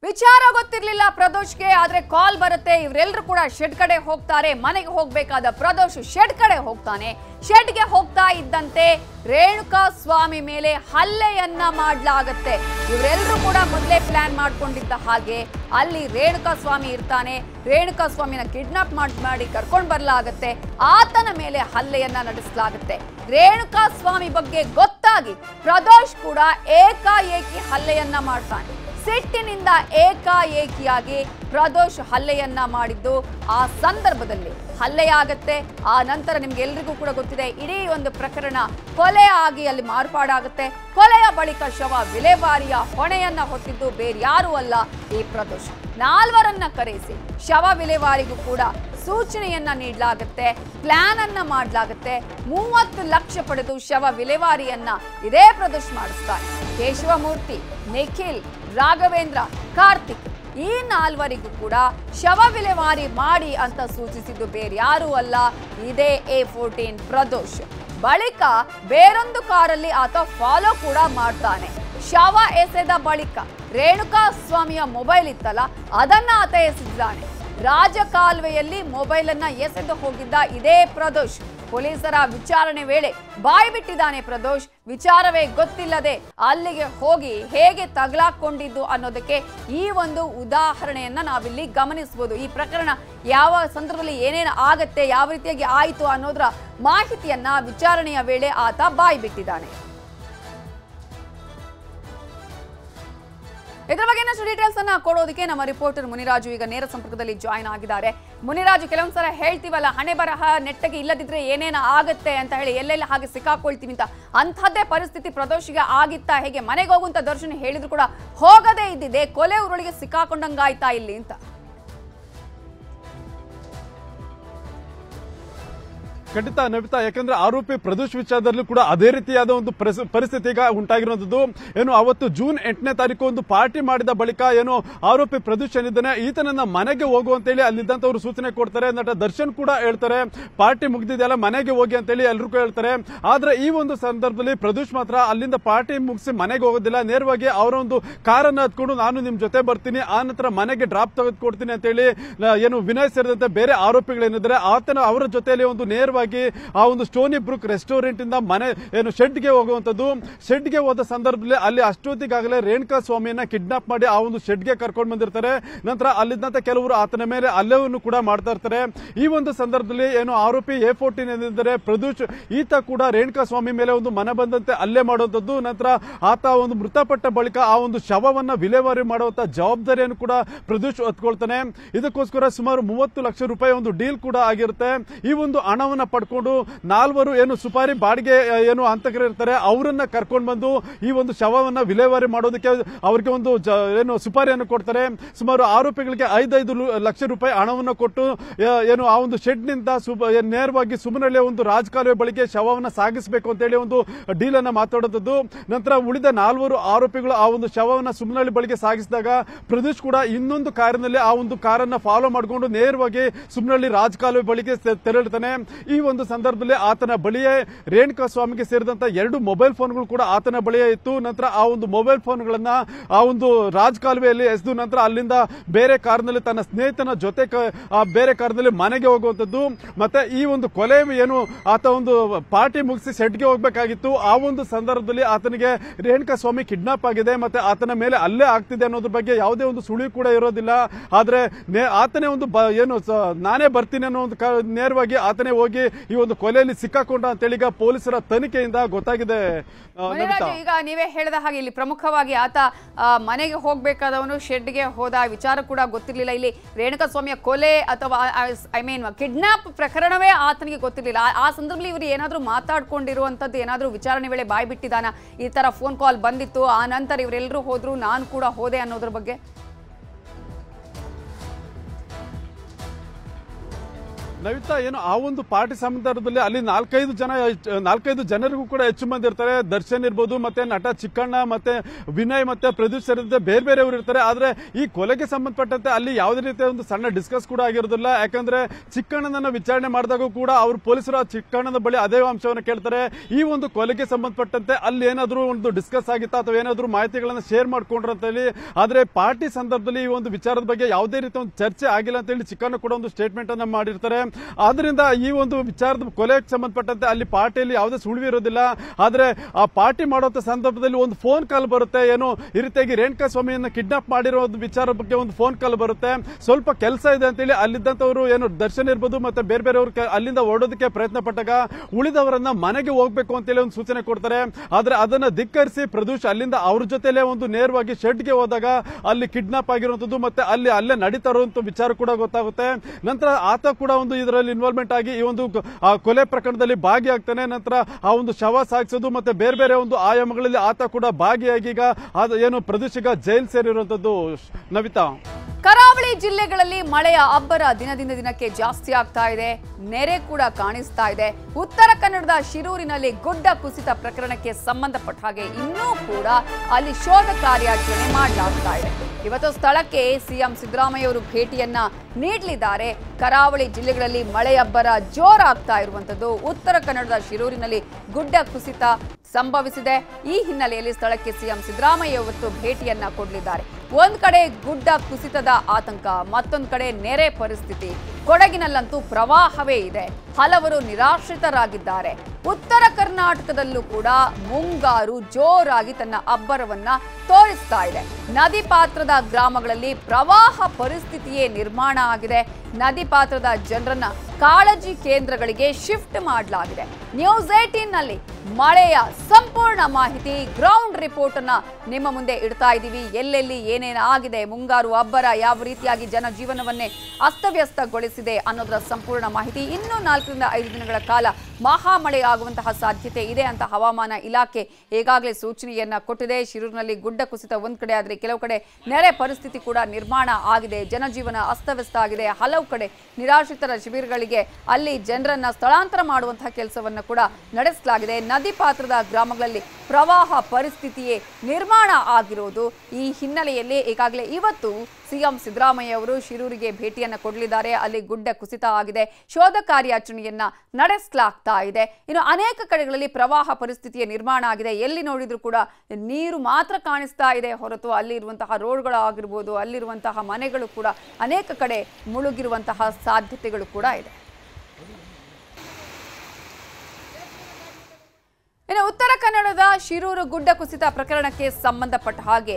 ವಿಚಾರ ಗೊತ್ತಿರ್ಲಿಲ್ಲ ಪ್ರದೋಷ್ಗೆ, ಆದ್ರೆ ಕಾಲ್ ಬರುತ್ತೆ. ಇವರೆಲ್ಲರೂ ಕೂಡ ಶೆಡ್ ಕಡೆ ಹೋಗ್ತಾರೆ. ಮನೆಗೆ ಹೋಗ್ಬೇಕಾದ ಪ್ರದೋಷ್ ಶೆಡ್ ಕಡೆ ಹೋಗ್ತಾನೆ. ಶೆಡ್ಗೆ ಹೋಗ್ತಾ ಇದ್ದಂತೆ ರೇಣುಕಾ ಸ್ವಾಮಿ ಮೇಲೆ ಹಲ್ಲೆಯನ್ನ ಮಾಡಲಾಗತ್ತೆ. ಇವರೆಲ್ಲರೂ ಕೂಡ ಮೊದಲೇ ಪ್ಲಾನ್ ಮಾಡ್ಕೊಂಡಿದ್ದ ಹಾಗೆ ಅಲ್ಲಿ ರೇಣುಕಾ ಸ್ವಾಮಿ ಇರ್ತಾನೆ. ರೇಣುಕಾ ಸ್ವಾಮಿನ ಕಿಡ್ನಾಪ್ ಮಾಡಿ ಕರ್ಕೊಂಡು ಬರಲಾಗತ್ತೆ. ಆತನ ಮೇಲೆ ಹಲ್ಲೆಯನ್ನ ನಡೆಸಲಾಗುತ್ತೆ. ರೇಣುಕಾ ಸ್ವಾಮಿ ಬಗ್ಗೆ ಗೊತ್ತಾಗಿ ಪ್ರದೋಷ್ ಕೂಡ ಏಕಾಏಕಿ ಹಲ್ಲೆಯನ್ನ ಮಾಡ್ತಾನೆ. ಸಿಟ್ಟಿನಿಂದ ಏಕಾಏಕಿಯಾಗಿ ಪ್ರದೋಷ್ ಹಲ್ಲೆಯನ್ನ ಮಾಡಿದ್ದು ಆ ಸಂದರ್ಭದಲ್ಲಿ. ಹಲ್ಲೆಯಾಗತ್ತೆ, ಆ ನಂತರ ನಿಮ್ಗೆ ಎಲ್ರಿಗೂ ಕೂಡ ಗೊತ್ತಿದೆ, ಇಡೀ ಒಂದು ಪ್ರಕರಣ ಕೊಲೆ ಆಗಿ ಅಲ್ಲಿ ಮಾರ್ಪಾಡಾಗುತ್ತೆ. ಕೊಲೆಯ ಬಳಿಕ ಶವ ವಿಲೇವಾರಿಯ ಹೊಣೆಯನ್ನ ಹೊತ್ತಿದ್ದು ಬೇರ್ಯಾರೂ ಅಲ್ಲ ಈ ಪ್ರದೋಷ್. ನಾಲ್ವರನ್ನ ಕರೆಸಿ ಶವ ವಿಲೇವಾರಿಗೂ ಕೂಡ ಸೂಚನೆಯನ್ನ ನೀಡಲಾಗುತ್ತೆ ಪ್ಲಾನ್ ಅನ್ನ ಮಾಡಲಾಗುತ್ತೆ. ಮೂವತ್ತು ಲಕ್ಷ ಪಡೆದು ಶವ ವಿಲೇವಾರಿಯನ್ನ ಇದೇ ಪ್ರದೋಷ್ ಮಾಡಿಸ್ತಾರೆ. ಕೇಶವಮೂರ್ತಿ, ನಿಖಿಲ್ ರಾಘವೇಂದ್ರ, ಕಾರ್ತಿಕ್ ಈ ನಾಲ್ವರಿಗೂ ಕೂಡ ಶವ ವಿಲೇವಾರಿ ಮಾಡಿ ಅಂತ ಸೂಚಿಸಿದ್ದು ಬೇರ್ಯಾರೂ ಅಲ್ಲ. ಇದೇ ಎ ಫೋರ್ಟೀನ್ ಪ್ರದೋಷ್. ಬಳಿಕ ಬೇರೊಂದು ಕಾರಲ್ಲಿ ಆತ ಫಾಲೋ ಕೂಡ ಮಾಡ್ತಾನೆ. ಶವ ಎಸೆದ ಬಳಿಕ ರೇಣುಕಾ ಸ್ವಾಮಿಯ ಮೊಬೈಲ್ ಇತ್ತಲ್ಲ, ಅದನ್ನ ಆತ ಎಸೆದಿದ್ದಾನೆ. ರಾಜಕಾಲುವೆಯಲ್ಲಿ ಮೊಬೈಲ್ ಅನ್ನ ಎಸೆದು ಹೋಗಿದ್ದ ಇದೇ ಪ್ರದೋಷ್. ಪೊಲೀಸರ ವಿಚಾರಣೆ ವೇಳೆ ಬಾಯಿ ಬಿಟ್ಟಿದ್ದಾನೆ ಪ್ರದೋಷ್. ವಿಚಾರವೇ ಗೊತ್ತಿಲ್ಲದೆ ಅಲ್ಲಿಗೆ ಹೋಗಿ ಹೇಗೆ ತಗಲಾಕೊಂಡಿದ್ದು ಅನ್ನೋದಕ್ಕೆ ಈ ಒಂದು ಉದಾಹರಣೆಯನ್ನ ನಾವಿಲ್ಲಿ ಗಮನಿಸಬಹುದು ಈ ಪ್ರಕರಣ ಯಾವ ಸಂದರ್ಭದಲ್ಲಿ ಏನೇನು ಆಗತ್ತೆ, ಯಾವ ರೀತಿಯಾಗಿ ಆಯಿತು ಅನ್ನೋದರ ಮಾಹಿತಿಯನ್ನ ವಿಚಾರಣೆಯ ವೇಳೆ ಆತ ಬಾಯಿ ಬಿಟ್ಟಿದ್ದಾನೆ. ಇದರ ಬಗ್ಗೆ ಇನ್ನಷ್ಟು ಡೀಟೇಲ್ಸ್ ಅನ್ನ ಕೊಡೋದಕ್ಕೆ ನಮ್ಮ ರಿಪೋರ್ಟರ್ ಮುನಿರಾಜು ಈಗ ನೇರ ಸಂಪರ್ಕದಲ್ಲಿ ಜಾಯ್ನ್ ಆಗಿದ್ದಾರೆ. ಮುನಿರಾಜು ಕೆಲವೊಂದ್ಸಲ ಹೇಳ್ತೀವಲ್ಲ, ಹಣೆ ಬರಹ ನೆಟ್ಟಗೆ ಇಲ್ಲದಿದ್ರೆ ಏನೇನ ಆಗುತ್ತೆ ಅಂತ ಹೇಳಿ ಎಲ್ಲೆಲ್ಲ ಹಾಗೆ ಸಿಕ್ಕಾಕೊಳ್ತೀವಿ ಅಂತ. ಅಂಥದ್ದೇ ಪರಿಸ್ಥಿತಿ ಪ್ರದೋಷಿಗೆ ಆಗಿತ್ತಾ ಹೇಗೆ? ಮನೆಗೆ ಹೋಗುವಂತ ದರ್ಶನ ಹೇಳಿದ್ರು ಕೂಡ ಹೋಗದೇ ಇದ್ದಿದೆ ಕೊಲೆ ಉರುಳಿಗೆ ಸಿಕ್ಕಾಕೊಂಡಂಗಾಯ್ತಾ ಇಲ್ಲಿ ಅಂತ. ಖಂಡಿತ ನವಿತಾ, ಯಾಕಂದ್ರೆ ಆರೋಪಿ ಪ್ರದೋಷ್ ವಿಚಾರದಲ್ಲೂ ಕೂಡ ಅದೇ ರೀತಿಯಾದ ಒಂದು ಪರಿಸ್- ಪರಿಸ್ಥಿತಿ ಈಗ ಉಂಟಾಗಿರುವಂತದ್ದು ಏನು, ಅವತ್ತು ಜೂನ್ ಎಂಟನೇ ತಾರೀಕು ಒಂದು ಪಾರ್ಟಿ ಮಾಡಿದ ಬಳಿಕ ಏನು, ಆರೋಪಿ ಪ್ರದೋಷ್ ಏನಿದ್ದಾನೆ, ಈತನನ್ನ ಮನೆಗೆ ಹೋಗು ಅಂತೇಳಿ ಅಲ್ಲಿದ್ದಂತವ್ರು ಸೂಚನೆ ಕೊಡ್ತಾರೆ. ನಟ ದರ್ಶನ್ ಕೂಡ ಹೇಳ್ತಾರೆ, ಪಾರ್ಟಿ ಮುಗಿದಿದೆಯಲ್ಲ, ಮನೆಗೆ ಹೋಗಿ ಅಂತೇಳಿ ಎಲ್ರಿಗೂ ಹೇಳ್ತಾರೆ. ಆದ್ರೆ ಈ ಒಂದು ಸಂದರ್ಭದಲ್ಲಿ ಪ್ರದೋಷ್ ಮಾತ್ರ ಅಲ್ಲಿಂದ ಪಾರ್ಟಿ ಮುಗಿಸಿ ಮನೆಗೆ ಹೋಗೋದಿಲ್ಲ. ನೇರವಾಗಿ ಅವರ ಒಂದು ಕಾರನ್ನು ಹತ್ಕೊಂಡು ನಾನು ನಿಮ್ ಜೊತೆ ಬರ್ತೀನಿ, ಆ ನಂತರ ಮನೆಗೆ ಡ್ರಾಪ್ ತೆಗೆದುಕೊಡ್ತೀನಿ ಅಂತೇಳಿ ಏನು ವಿನಯ್ ಸೇರಿದಂತೆ ಬೇರೆ ಆರೋಪಿಗಳೇನಿದ್ದಾರೆ, ಆತನ ಅವರ ಜೊತೆಯಲ್ಲಿ ಒಂದು ನೇರವಾಗಿ ಆ ಒಂದು ಸ್ಟೋನಿ ಬ್ರೂಕ್ ರೆಸ್ಟೋರೆಂಟ್ ಇಂದ ಮನೆ, ಏನು ಶೆಡ್ಗೆ ಹೋಗುವಂತದ್ದು ಶೆಡ್ಗೆ ಹೋದ ಸಂದರ್ಭದಲ್ಲಿ ಅಲ್ಲಿ ಅಷ್ಟೊತ್ತಿಗಾಗಲೇ ರೇಣುಕಾ ಸ್ವಾಮಿಯನ್ನ ಕಿಡ್ನಾಪ್ ಮಾಡಿ ಆ ಒಂದು ಶೆಡ್ಗೆ ಕರ್ಕೊಂಡು ಬಂದಿರ್ತಾರೆ. ನಂತರ ಅಲ್ಲಿದ್ದಂತ ಕೆಲವರು ಆತನ ಮೇಲೆ ಅಲ್ಲೇವನ್ನು ಕೂಡ ಮಾಡ್ತಾ ಇರ್ತಾರೆ. ಈ ಒಂದು ಸಂದರ್ಭದಲ್ಲಿ ಏನು ಆರೋಪಿ ಎ ಫೋರ್ಟೀನ್ ಏನಿದ್ದಾರೆ ಪ್ರದೂಷ್, ಈತ ಕೂಡ ರೇಣುಕಾ ಸ್ವಾಮಿ ಮೇಲೆ ಒಂದು ಮನ ಬಂದಂತೆ ಅಲ್ಲೇ ಮಾಡುವಂಥದ್ದು. ನಂತರ ಆತ ಒಂದು ಮೃತಪಟ್ಟ ಬಳಿಕ ಆ ಒಂದು ಶವವನ್ನ ವಿಲೇವಾರಿ ಮಾಡುವಂತ ಜವಾಬ್ದಾರಿಯನ್ನು ಕೂಡ ಪ್ರದೂಷ್ ಹೊತ್ಕೊಳ್ತಾನೆ. ಇದಕ್ಕೋಸ್ಕರ ಸುಮಾರು ಮೂವತ್ತು ಲಕ್ಷ ರೂಪಾಯಿ ಒಂದು ಡೀಲ್ ಕೂಡ ಆಗಿರುತ್ತೆ. ಈ ಒಂದು ಹಣವನ್ನ ಪಡ್ಕೊಂಡು ನಾಲ್ವರು ಏನು ಸುಪಾರಿ ಬಾಡಿಗೆ ಏನು ಹಂತಕರು ಇರ್ತಾರೆ, ಅವರನ್ನ ಕರ್ಕೊಂಡು ಬಂದು ಈ ಒಂದು ಶವವನ್ನ ವಿಲೇವಾರಿ ಮಾಡೋದಕ್ಕೆ ಅವರಿಗೆ ಒಂದು ಏನು ಸುಪಾರಿಯನ್ನು ಕೊಡ್ತಾರೆ. ಸುಮಾರು ಆರೋಪಿಗಳಿಗೆ ಐದೈದು ಲಕ್ಷ ರೂಪಾಯಿ ಹಣವನ್ನು ಕೊಟ್ಟು ಏನು ಆ ಒಂದು ಶೆಡ್ನಿಂದ ನೇರವಾಗಿ ಸುಮನಹಳ್ಳಿಯ ಒಂದು ರಾಜಕಾಲುವೆ ಬಳಿಗೆ ಶವವನ್ನ ಸಾಗಿಸಬೇಕು ಅಂತೇಳಿ ಒಂದು ಡೀಲ್ ಅನ್ನ ಮಾತಾಡುತ್ತದೆ ನಂತರ ಉಳಿದ ನಾಲ್ವರು ಆರೋಪಿಗಳು ಆ ಒಂದು ಶವವನ್ನ ಸುಮನಹಳ್ಳಿ ಬಳಿಗೆ ಸಾಗಿಸಿದಾಗ ಪ್ರದೀಶ್ ಕೂಡ ಇನ್ನೊಂದು ಕಾರಿನಲ್ಲಿ ಆ ಒಂದು ಕಾರನ್ನ ಫಾಲೋ ಮಾಡಿಕೊಂಡು ನೇರವಾಗಿ ಸುಮನಹಳ್ಳಿ ರಾಜಕಾಲುವೆ ಬಳಿಗೆ ತೆರಳುತ್ತಾನೆ ಒಂದು ಸಂದರ್ಭದಲ್ಲಿ ಆತನ ಬಳಿಯೇ ರೇಣುಕಾ ಸ್ವಾಮಿಗೆ ಸೇರಿದಂತ ಎರಡು ಮೊಬೈಲ್ ಫೋನ್ಗಳು ಕೂಡ ಆತನ ಬಳಿಯೇ ಇತ್ತು. ನಂತರ ಆ ಒಂದು ಮೊಬೈಲ್ ಫೋನ್ಗಳನ್ನ ಆ ಒಂದು ರಾಜಕಾಲುವೆಯಲ್ಲಿ ಎಸೆದು ನಂತರ ಅಲ್ಲಿಂದ ಬೇರೆ ಕಾರ್ನಲ್ಲಿ ತನ್ನ ಸ್ನೇಹಿತನ ಜೊತೆ ಆ ಬೇರೆ ಕಾರ್ನಲ್ಲಿ ಮನೆಗೆ ಹೋಗುವಂಥದ್ದು. ಮತ್ತೆ ಈ ಒಂದು ಕೊಲೆ ಏನು ಆತ ಒಂದು ಪಾರ್ಟಿ ಮುಗಿಸಿ ಸೆಟ್ಗೆ ಹೋಗ್ಬೇಕಾಗಿತ್ತು. ಆ ಒಂದು ಸಂದರ್ಭದಲ್ಲಿ ಆತನಿಗೆ ರೇಣುಕಾ ಸ್ವಾಮಿ ಕಿಡ್ನಾಪ್ ಆಗಿದೆ. ಮತ್ತೆ ಆತನ ಮೇಲೆ ಅಲ್ಲೇ ಆಗ್ತಿದೆ ಅನ್ನೋದ್ರ ಬಗ್ಗೆ ಯಾವುದೇ ಒಂದು ಸುಳಿವು ಕೂಡ ಇರೋದಿಲ್ಲ. ಆದ್ರೆ ಆತನೇ ಒಂದು ಏನು ನಾನೇ ಬರ್ತೀನಿ ಅನ್ನೋ ಒಂದು ನೇರವಾಗಿ ಆತನೇ ಹೋಗಿ ಈ ಒಂದು ಕೊಲೆಯಲ್ಲಿ ಸಿಕ್ಕಾಕೊಂಡ ಅಂತೇಳಿ ಈಗ ಪೊಲೀಸರ ತನಿಖೆಯಿಂದ ಗೊತ್ತಾಗಿದೆ ಈಗ ನೀವೇ ಹೇಳಿದ ಹಾಗೆ ಇಲ್ಲಿ ಪ್ರಮುಖವಾಗಿ ಆತ ಮನೆಗೆ ಹೋಗ್ಬೇಕಾದವನು ಶೆಡ್ಗೆ ಹೋದ ವಿಚಾರ ಕೂಡ ಗೊತ್ತಿರಲಿಲ್ಲ. ಇಲ್ಲಿ ರೇಣುಕಾ ಸ್ವಾಮಿಯ ಕೊಲೆ ಅಥವಾ ಐ ಮೀನ್ ಕಿಡ್ನಾಪ್ ಪ್ರಕರಣವೇ ಆತನಿಗೆ ಗೊತ್ತಿರಲಿಲ್ಲ. ಆ- ಸಂದರ್ಭದಲ್ಲಿ ಇವರು ಏನಾದರೂ ಮಾತಾಡ್ಕೊಂಡಿರುವಂತದ್ದು ಏನಾದರೂ ವಿಚಾರಣೆ ವೇಳೆ ಬಾಯಿ ಬಿಟ್ಟಿದಾನ ಈ ತರ ಫೋನ್ ಕಾಲ್ ಬಂದಿತ್ತು, ಆ ನಂತರ ಇವರೆಲ್ಲರೂ ಹೋದ್ರು, ನಾನು ಕೂಡ ಹೋದೆ ಅನ್ನೋದ್ರ ಬಗ್ಗೆ? ನವಿತಾ, ಏನು ಆ ಒಂದು ಪಾರ್ಟಿ ಸಂದರ್ಭದಲ್ಲಿ ಅಲ್ಲಿ ನಾಲ್ಕೈದು ಜನ, ನಾಲ್ಕೈದು ಜನರಿಗೂ ಕೂಡ ಹೆಚ್ಚು ಮಂದಿ ಇರ್ತಾರೆ. ದರ್ಶನ್ ಇರ್ಬೋದು, ಮತ್ತೆ ನಟ ಚಿಕ್ಕಣ್ಣ, ಮತ್ತೆ ವಿನಯ್, ಮತ್ತೆ ಪ್ರದೀಪ್ ಸೇರಿದಂತೆ ಬೇರೆ ಬೇರೆಯವರು ಇರ್ತಾರೆ. ಆದ್ರೆ ಈ ಕೊಲೆಗೆ ಸಂಬಂಧಪಟ್ಟಂತೆ ಅಲ್ಲಿ ಯಾವುದೇ ರೀತಿಯ ಒಂದು ಸಣ್ಣ ಡಿಸ್ಕಸ್ ಕೂಡ ಆಗಿರೋದಿಲ್ಲ. ಯಾಕಂದ್ರೆ ಚಿಕ್ಕಣ್ಣನನ್ನು ವಿಚಾರಣೆ ಮಾಡಿದಾಗ ಕೂಡ ಅವರು ಪೊಲೀಸರು ಆ ಚಿಕ್ಕಣ್ಣನ ಬಳಿ ಅದೇ ಅಂಶವನ್ನು ಕೇಳ್ತಾರೆ. ಈ ಒಂದು ಕೊಲೆಗೆ ಸಂಬಂಧಪಟ್ಟಂತೆ ಅಲ್ಲಿ ಏನಾದರೂ ಒಂದು ಡಿಸ್ಕಸ್ ಆಗಿತ್ತಾ ಅಥವಾ ಏನಾದರೂ ಮಾಹಿತಿಗಳನ್ನು ಶೇರ್ ಮಾಡ್ಕೊಂಡ್ರು ಅಂತ ಹೇಳಿ, ಆದ್ರೆ ಪಾರ್ಟಿ ಸಂದರ್ಭದಲ್ಲಿ ಈ ಒಂದು ವಿಚಾರದ ಬಗ್ಗೆ ಯಾವುದೇ ರೀತಿಯ ಒಂದು ಚರ್ಚೆ ಆಗಿಲ್ಲ ಅಂತ ಹೇಳಿ ಚಿಕ್ಕಣ್ಣ ಕೂಡ ಒಂದು ಸ್ಟೇಟ್ಮೆಂಟ್ ಅನ್ನು ಮಾಡಿರ್ತಾರೆ. ಆದ್ರಿಂದ ಈ ಒಂದು ವಿಚಾರದ ಕೊಲೆಗೆ ಸಂಬಂಧಪಟ್ಟಂತೆ ಅಲ್ಲಿ ಪಾರ್ಟಿಯಲ್ಲಿ ಯಾವುದೇ ಸುಳಿವು ಇರೋದಿಲ್ಲ. ಆದ್ರೆ ಆ ಪಾರ್ಟಿ ಮಾಡುವಂತ ಸಂದರ್ಭದಲ್ಲಿ ಒಂದು ಫೋನ್ ಕಾಲ್ ಬರುತ್ತೆ. ಏನು ಈ ರೀತಿಯಾಗಿ ರೇಣುಕಾ ಸ್ವಾಮಿಯನ್ನು ಕಿಡ್ನಾಪ್ ಮಾಡಿರೋ ಒಂದು ವಿಚಾರ ಬಗ್ಗೆ ಒಂದು ಫೋನ್ ಕಾಲ್ ಬರುತ್ತೆ. ಸ್ವಲ್ಪ ಕೆಲಸ ಇದೆ ಅಂತೇಳಿ ಅಲ್ಲಿದ್ದಂಥವ್ರು ಏನು ದರ್ಶನ್ ಇರ್ಬೋದು ಮತ್ತೆ ಬೇರೆ ಬೇರೆಯವರು ಅಲ್ಲಿಂದ ಓಡೋದಕ್ಕೆ ಪ್ರಯತ್ನ ಪಟ್ಟಾಗ ಉಳಿದವರನ್ನ ಮನೆಗೆ ಹೋಗ್ಬೇಕು ಅಂತೇಳಿ ಒಂದು ಸೂಚನೆ ಕೊಡ್ತಾರೆ. ಆದ್ರೆ ಅದನ್ನ ಧಿಕ್ಕರಿಸಿ ಪ್ರದೂಷ್ ಅಲ್ಲಿಂದ ಅವ್ರ ಜೊತೆಲೆ ಒಂದು ನೇರವಾಗಿ ಶೆಡ್ಗೆ ಹೋದಾಗ ಅಲ್ಲಿ ಕಿಡ್ನಾಪ್ ಆಗಿರುವಂತದ್ದು ಮತ್ತೆ ಅಲ್ಲಿ ಅಲ್ಲೇ ನಡೀತಾ ವಿಚಾರ ಕೂಡ ಗೊತ್ತಾಗುತ್ತೆ. ನಂತರ ಆತ ಕೂಡ ಒಂದು ಇದರಲ್ಲಿ ಇನ್ವಾಲ್ವ್ಮೆಂಟ್ ಆಗಿ ಈ ಒಂದು ಕೊಲೆ ಪ್ರಕರಣದಲ್ಲಿ ಭಾಗಿಯಾಗ್ತಾನೆ. ನಂತರ ಆ ಒಂದು ಶವ ಸಾಗಿಸೋದು ಮತ್ತೆ ಬೇರೆ ಬೇರೆ ಒಂದು ಆಯಾಮಗಳಲ್ಲಿ ಆತ ಕೂಡ ಭಾಗಿಯಾಗಿ ಈಗ ಏನು ಪ್ರದೇಶಿಗ ಜೈಲ್ ಸೇರಿರುವಂತದ್ದು ನವಿತಾ. ಕರಾವಳಿ ಜಿಲ್ಲೆಗಳಲ್ಲಿ ಮಳೆಯ ಅಬ್ಬರ ದಿನದಿಂದ ದಿನಕ್ಕೆ ಜಾಸ್ತಿ ಆಗ್ತಾ ಇದೆ. ನೆರೆ ಕೂಡ ಕಾಣಿಸ್ತಾ ಇದೆ. ಉತ್ತರ ಕನ್ನಡದ ಶಿರೂರಿನಲ್ಲಿ ಗುಡ್ಡ ಕುಸಿತ ಪ್ರಕರಣಕ್ಕೆ ಸಂಬಂಧಪಟ್ಟ ಹಾಗೆ ಇನ್ನೂ ಕೂಡ ಅಲ್ಲಿ ಶೋಧ ಕಾರ್ಯಾಚರಣೆ ಮಾಡಲಾಗ್ತಾ ಇದೆ. ಇವತ್ತು ಸ್ಥಳಕ್ಕೆ ಸಿಎಂ ಸಿದ್ದರಾಮಯ್ಯ ಅವರು ಭೇಟಿಯನ್ನ ನೀಡಲಿದ್ದಾರೆ. ಕರಾವಳಿ ಜಿಲ್ಲೆಗಳಲ್ಲಿ ಮಳೆಯಬ್ಬರ ಜೋರಾಗ್ತಾ ಇರುವಂತದ್ದು ಉತ್ತರ ಕನ್ನಡದ ಶಿರೂರಿನಲ್ಲಿ ಗುಡ್ಡ ಕುಸಿತ ಸಂಭವಿಸಿದೆ. ಈ ಹಿನ್ನೆಲೆಯಲ್ಲಿ ಸ್ಥಳಕ್ಕೆ ಸಿಎಂ ಸಿದ್ದರಾಮಯ್ಯ ಇವತ್ತು ಭೇಟಿಯನ್ನ ಕೊಡಲಿದ್ದಾರೆ. ಒಂದ್ ಕಡೆ ಗುಡ್ಡ ಕುಸಿತದ ಆತಂಕ, ಮತ್ತೊಂದು ಕಡೆ ನೆರೆ ಪರಿಸ್ಥಿತಿ. ಕೊಡಗಿನಲ್ಲಂತೂ ಪ್ರವಾಹವೇ ಇದೆ. ಹಲವರು ನಿರಾಶ್ರಿತರಾಗಿದ್ದಾರೆ. ಉತ್ತರ ಕರ್ನಾಟಕದಲ್ಲೂ ಕೂಡ ಮುಂಗಾರು ಜೋರಾಗಿ ತನ್ನ ಅಬ್ಬರವನ್ನ ತೋರಿಸ್ತಾ ಇದೆ. ನದಿ ಪಾತ್ರದ ಗ್ರಾಮಗಳಲ್ಲಿ ಪ್ರವಾಹ ಪರಿಸ್ಥಿತಿಯೇ ನಿರ್ಮಾಣ ಆಗಿದೆ. ನದಿ ಪಾತ್ರದ ಜನರನ್ನ ಕಾಳಜಿ ಕೇಂದ್ರಗಳಿಗೆ ಶಿಫ್ಟ್ ಮಾಡಲಾಗಿದೆ. ನ್ಯೂಸ್ ಏಟೀನ್ನಲ್ಲಿ ಮಳೆಯ ಸಂಪೂರ್ಣ ಮಾಹಿತಿ, ಗ್ರೌಂಡ್ ರಿಪೋರ್ಟ್ ಅನ್ನ ನಿಮ್ಮ ಮುಂದೆ ಇಡ್ತಾ ಇದ್ದೀವಿ. ಎಲ್ಲೆಲ್ಲಿ ಏನೇನು ಆಗಿದೆ, ಮುಂಗಾರು ಅಬ್ಬರ ಯಾವ ರೀತಿಯಾಗಿ ಜನಜೀವನವನ್ನೇ ಅಸ್ತವ್ಯಸ್ತಗೊಳಿಸಿದೆ ಅನ್ನೋದರ ಸಂಪೂರ್ಣ ಮಾಹಿತಿ ಇನ್ನೂ ನಾಲ್ಕರಿಂದ ಐದು ದಿನಗಳ ಕಾಲ ಮಹಾಮಳೆ ಆಗುವಂತಹ ಸಾಧ್ಯತೆ ಇದೆ ಅಂತ ಹವಾಮಾನ ಇಲಾಖೆ ಈಗಾಗಲೇ ಸೂಚನೆಯನ್ನ ಕೊಟ್ಟಿದೆ. ಶಿರೂರಿನಲ್ಲಿ ಗುಡ್ಡ ಕುಸಿತ ಒಂದು ಕಡೆ ಆದರೆ ಕೆಲವು ಕಡೆ ನೆರೆ ಪರಿಸ್ಥಿತಿ ಕೂಡ ನಿರ್ಮಾಣ ಆಗಿದೆ. ಜನಜೀವನ ಅಸ್ತವ್ಯಸ್ತ ಆಗಿದೆ. ಹಲವು ಕಡೆ ನಿರಾಶ್ರಿತರ ಶಿಬಿರಗಳಿಗೆ ಅಲ್ಲಿ ಜನರನ್ನ ಸ್ಥಳಾಂತರ ಮಾಡುವಂತಹ ಕೆಲಸವನ್ನು ಕೂಡ ನಡೆಸಲಾಗಿದೆ. ನದಿ ಪಾತ್ರದ ಗ್ರಾಮಗಳಲ್ಲಿ ಪ್ರವಾಹ ಪರಿಸ್ಥಿತಿಯೇ ನಿರ್ಮಾಣ ಆಗಿರೋದು ಈ ಹಿನ್ನೆಲೆಯಲ್ಲಿ ಈಗಾಗಲೇ ಇವತ್ತು ಸಿಎಂ ಸಿದ್ದರಾಮಯ್ಯ ಅವರು ಶಿರೂರಿಗೆ ಭೇಟಿಯನ್ನು ಕೊಡಲಿದ್ದಾರೆ. ಅಲ್ಲಿ ಗುಡ್ಡ ಕುಸಿತ ಆಗಿದೆ. ಶೋಧ ಕಾರ್ಯಾಚರಣೆಯನ್ನ ನಡೆಸಲಾಗ್ತಾ ಇದೆ. ಇನ್ನು ಅನೇಕ ಕಡೆಗಳಲ್ಲಿ ಪ್ರವಾಹ ಪರಿಸ್ಥಿತಿಯ ನಿರ್ಮಾಣ ಆಗಿದೆ. ಎಲ್ಲಿ ನೋಡಿದ್ರು ಕೂಡ ನೀರು ಮಾತ್ರ ಕಾಣಿಸ್ತಾ ಇದೆ. ಹೊರತು ಅಲ್ಲಿ ಇರುವಂತಹ ರೋಡ್ಗಳು ಆಗಿರ್ಬೋದು, ಅಲ್ಲಿರುವಂತಹ ಮನೆಗಳು ಕೂಡ ಅನೇಕ ಕಡೆ ಮುಳುಗಿರುವಂತಹ ಸಾಧ್ಯತೆಗಳು ಕೂಡ ಇದೆ. ಇನ್ನು ಉತ್ತರ ಕನ್ನಡದ ಶಿರೂರು ಗುಡ್ಡ ಕುಸಿತ ಪ್ರಕರಣಕ್ಕೆ ಸಂಬಂಧಪಟ್ಟ ಹಾಗೆ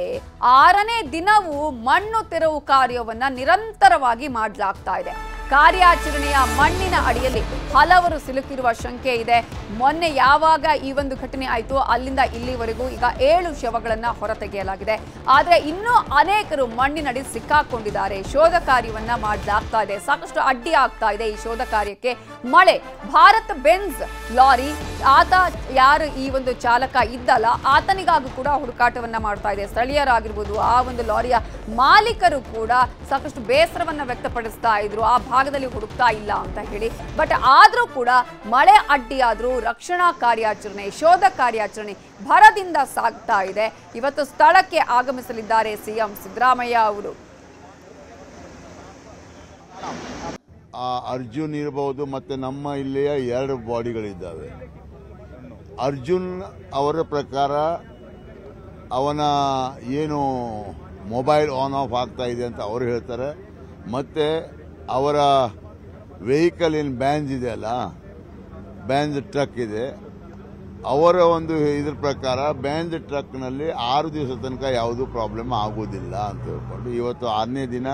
ಆರನೇ ದಿನವೂ ಮಣ್ಣು ತೆರವು ಕಾರ್ಯವನ್ನ ನಿರಂತರವಾಗಿ ಮಾಡಲಾಗ್ತಾ ಇದೆ. ಕಾರ್ಯಾಚರಣೆಯ ಮಣ್ಣಿನ ಅಡಿಯಲ್ಲಿ ಹಲವರು ಸಿಲುಕಿರುವ ಶಂಕೆ ಇದೆ. ಮೊನ್ನೆ ಯಾವಾಗ ಈ ಒಂದು ಘಟನೆ ಆಯಿತು? ಅಲ್ಲಿಂದ ಇಲ್ಲಿವರೆಗೂ ಈಗ ಏಳು ಶವಗಳನ್ನ ಹೊರತೆಗೆಯಲಾಗಿದೆ. ಆದರೆ ಇನ್ನೂ ಅನೇಕರು ಮಣ್ಣಿನಡಿ ಸಿಕ್ಕಾಕೊಂಡಿದ್ದಾರೆ. ಶೋಧ ಕಾರ್ಯವನ್ನ ಮಾಡಲಾಗ್ತಾ ಇದೆ. ಸಾಕಷ್ಟು ಅಡ್ಡಿ ಆಗ್ತಾ ಇದೆ ಈ ಶೋಧ ಕಾರ್ಯಕ್ಕೆ. ಮಳೆ, ಭಾರತ್ ಬೆನ್ಸ್ ಲಾರಿ, ಆತ ಯಾರು ಈ ಒಂದು ಚಾಲಕ ಇದ್ದಲ್ಲ, ಆತನಿಗಾಗೂ ಕೂಡ ಹುಡುಕಾಟವನ್ನ ಮಾಡ್ತಾ ಇದೆ. ಸ್ಥಳೀಯರಾಗಿರ್ಬೋದು, ಆ ಒಂದು ಲಾರಿಯ ಮಾಲೀಕರು ಕೂಡ ಸಾಕಷ್ಟು ಬೇಸರವನ್ನ ವ್ಯಕ್ತಪಡಿಸ್ತಾ ಇದ್ರು. ಆ ಭಾಗದಲ್ಲಿ ಹುಡುಕ್ತಾ ಇಲ್ಲ ಅಂತ ಹೇಳಿ. ಬಟ್ ಆದರೂ ಕೂಡ ಮಳೆ ಅಡ್ಡಿಯಾದರೂ ರಕ್ಷಣಾ ಕಾರ್ಯಾಚರಣೆ, ಶೋಧ ಕಾರ್ಯಾಚರಣೆ ಭರದಿಂದ ಸಾಗ್ತಾ ಇದೆ. ಇವತ್ತು ಸ್ಥಳಕ್ಕೆ ಆಗಮಿಸಲಿದ್ದಾರೆ ಸಿಎಂ ಸಿದ್ದರಾಮಯ್ಯ ಅವರು. ಆ ಅರ್ಜುನ್ ಇರಬಹುದು ಮತ್ತೆ ನಮ್ಮ ಇಲ್ಲಿಯ ಎರಡು ಬಾಡಿಗಳಿದ್ದಾವೆ. ಅರ್ಜುನ್ ಅವರ ಪ್ರಕಾರ ಅವನ ಏನು ಮೊಬೈಲ್ ಆನ್ ಆಫ್ ಆಗ್ತಾ ಇದೆ ಅಂತ ಅವರು ಹೇಳ್ತಾರೆ. ಮತ್ತೆ ಅವರ ವೆಹಿಕಲ್ ಏನು ಬ್ಯಾನ್ಸ್ ಇದೆಯಲ್ಲ ಬ್ಯಾನ್ಸ್ ಟ್ರಕ್ ಇದೆ. ಅವರ ಒಂದು ಇದ್ರ ಪ್ರಕಾರ ಬ್ಯಾನ್ಸ್ ಟ್ರಕ್ನಲ್ಲಿ ಆರು ದಿವಸ ತನಕ ಯಾವುದೂ ಪ್ರಾಬ್ಲಮ್ ಆಗೋದಿಲ್ಲ ಅಂತ ಹೇಳ್ಕೊಂಡು ಇವತ್ತು ಆರನೇ ದಿನ,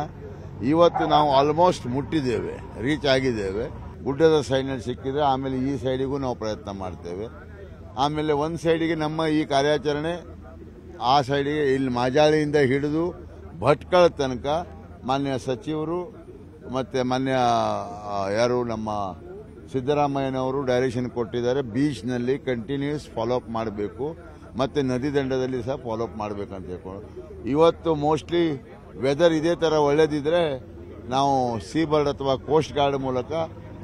ಇವತ್ತು ನಾವು ಆಲ್ಮೋಸ್ಟ್ ಮುಟ್ಟಿದ್ದೇವೆ ರೀಚ್ ಆಗಿದ್ದೇವೆ. ಗುಡ್ಡದ ಸೈಡ್ನಲ್ಲಿ ಸಿಕ್ಕಿದ್ರೆ ಆಮೇಲೆ ಈ ಸೈಡಿಗೂ ನಾವು ಪ್ರಯತ್ನ ಮಾಡ್ತೇವೆ. ಆಮೇಲೆ ಒಂದು ಸೈಡಿಗೆ ನಮ್ಮ ಈ ಕಾರ್ಯಾಚರಣೆ, ಆ ಸೈಡಿಗೆ ಇಲ್ಲಿ ಮಾಜಾಳಿಯಿಂದ ಹಿಡಿದು ಭಟ್ಕಳ ತನಕ ಮಾನ್ಯ ಸಚಿವರು ಮತ್ತು ಮಾನ್ಯ ಯಾರು ನಮ್ಮ ಸಿದ್ದರಾಮಯ್ಯನವರು ಡೈರೆಕ್ಷನ್ ಕೊಟ್ಟಿದ್ದಾರೆ. ಬೀಚ್ನಲ್ಲಿ ಕಂಟಿನ್ಯೂಸ್ ಫಾಲೋಅಪ್ ಮಾಡಬೇಕು. ಮತ್ತು ನದಿ ದಂಡದಲ್ಲಿ ಸಹ ಫಾಲೋಅಪ್ ಮಾಡಬೇಕಂತ ಹೇಳ್ಕೊಂಡು. ಇವತ್ತು ಮೋಸ್ಟ್ಲಿ ವೆದರ್ ಇದೇ ಥರ ಒಳ್ಳೇದಿದ್ರೆ ನಾವು ಸೀ ಬರ್ಡ್ ಅಥವಾ ಕೋಸ್ಟ್ ಗಾರ್ಡ್ ಮೂಲಕ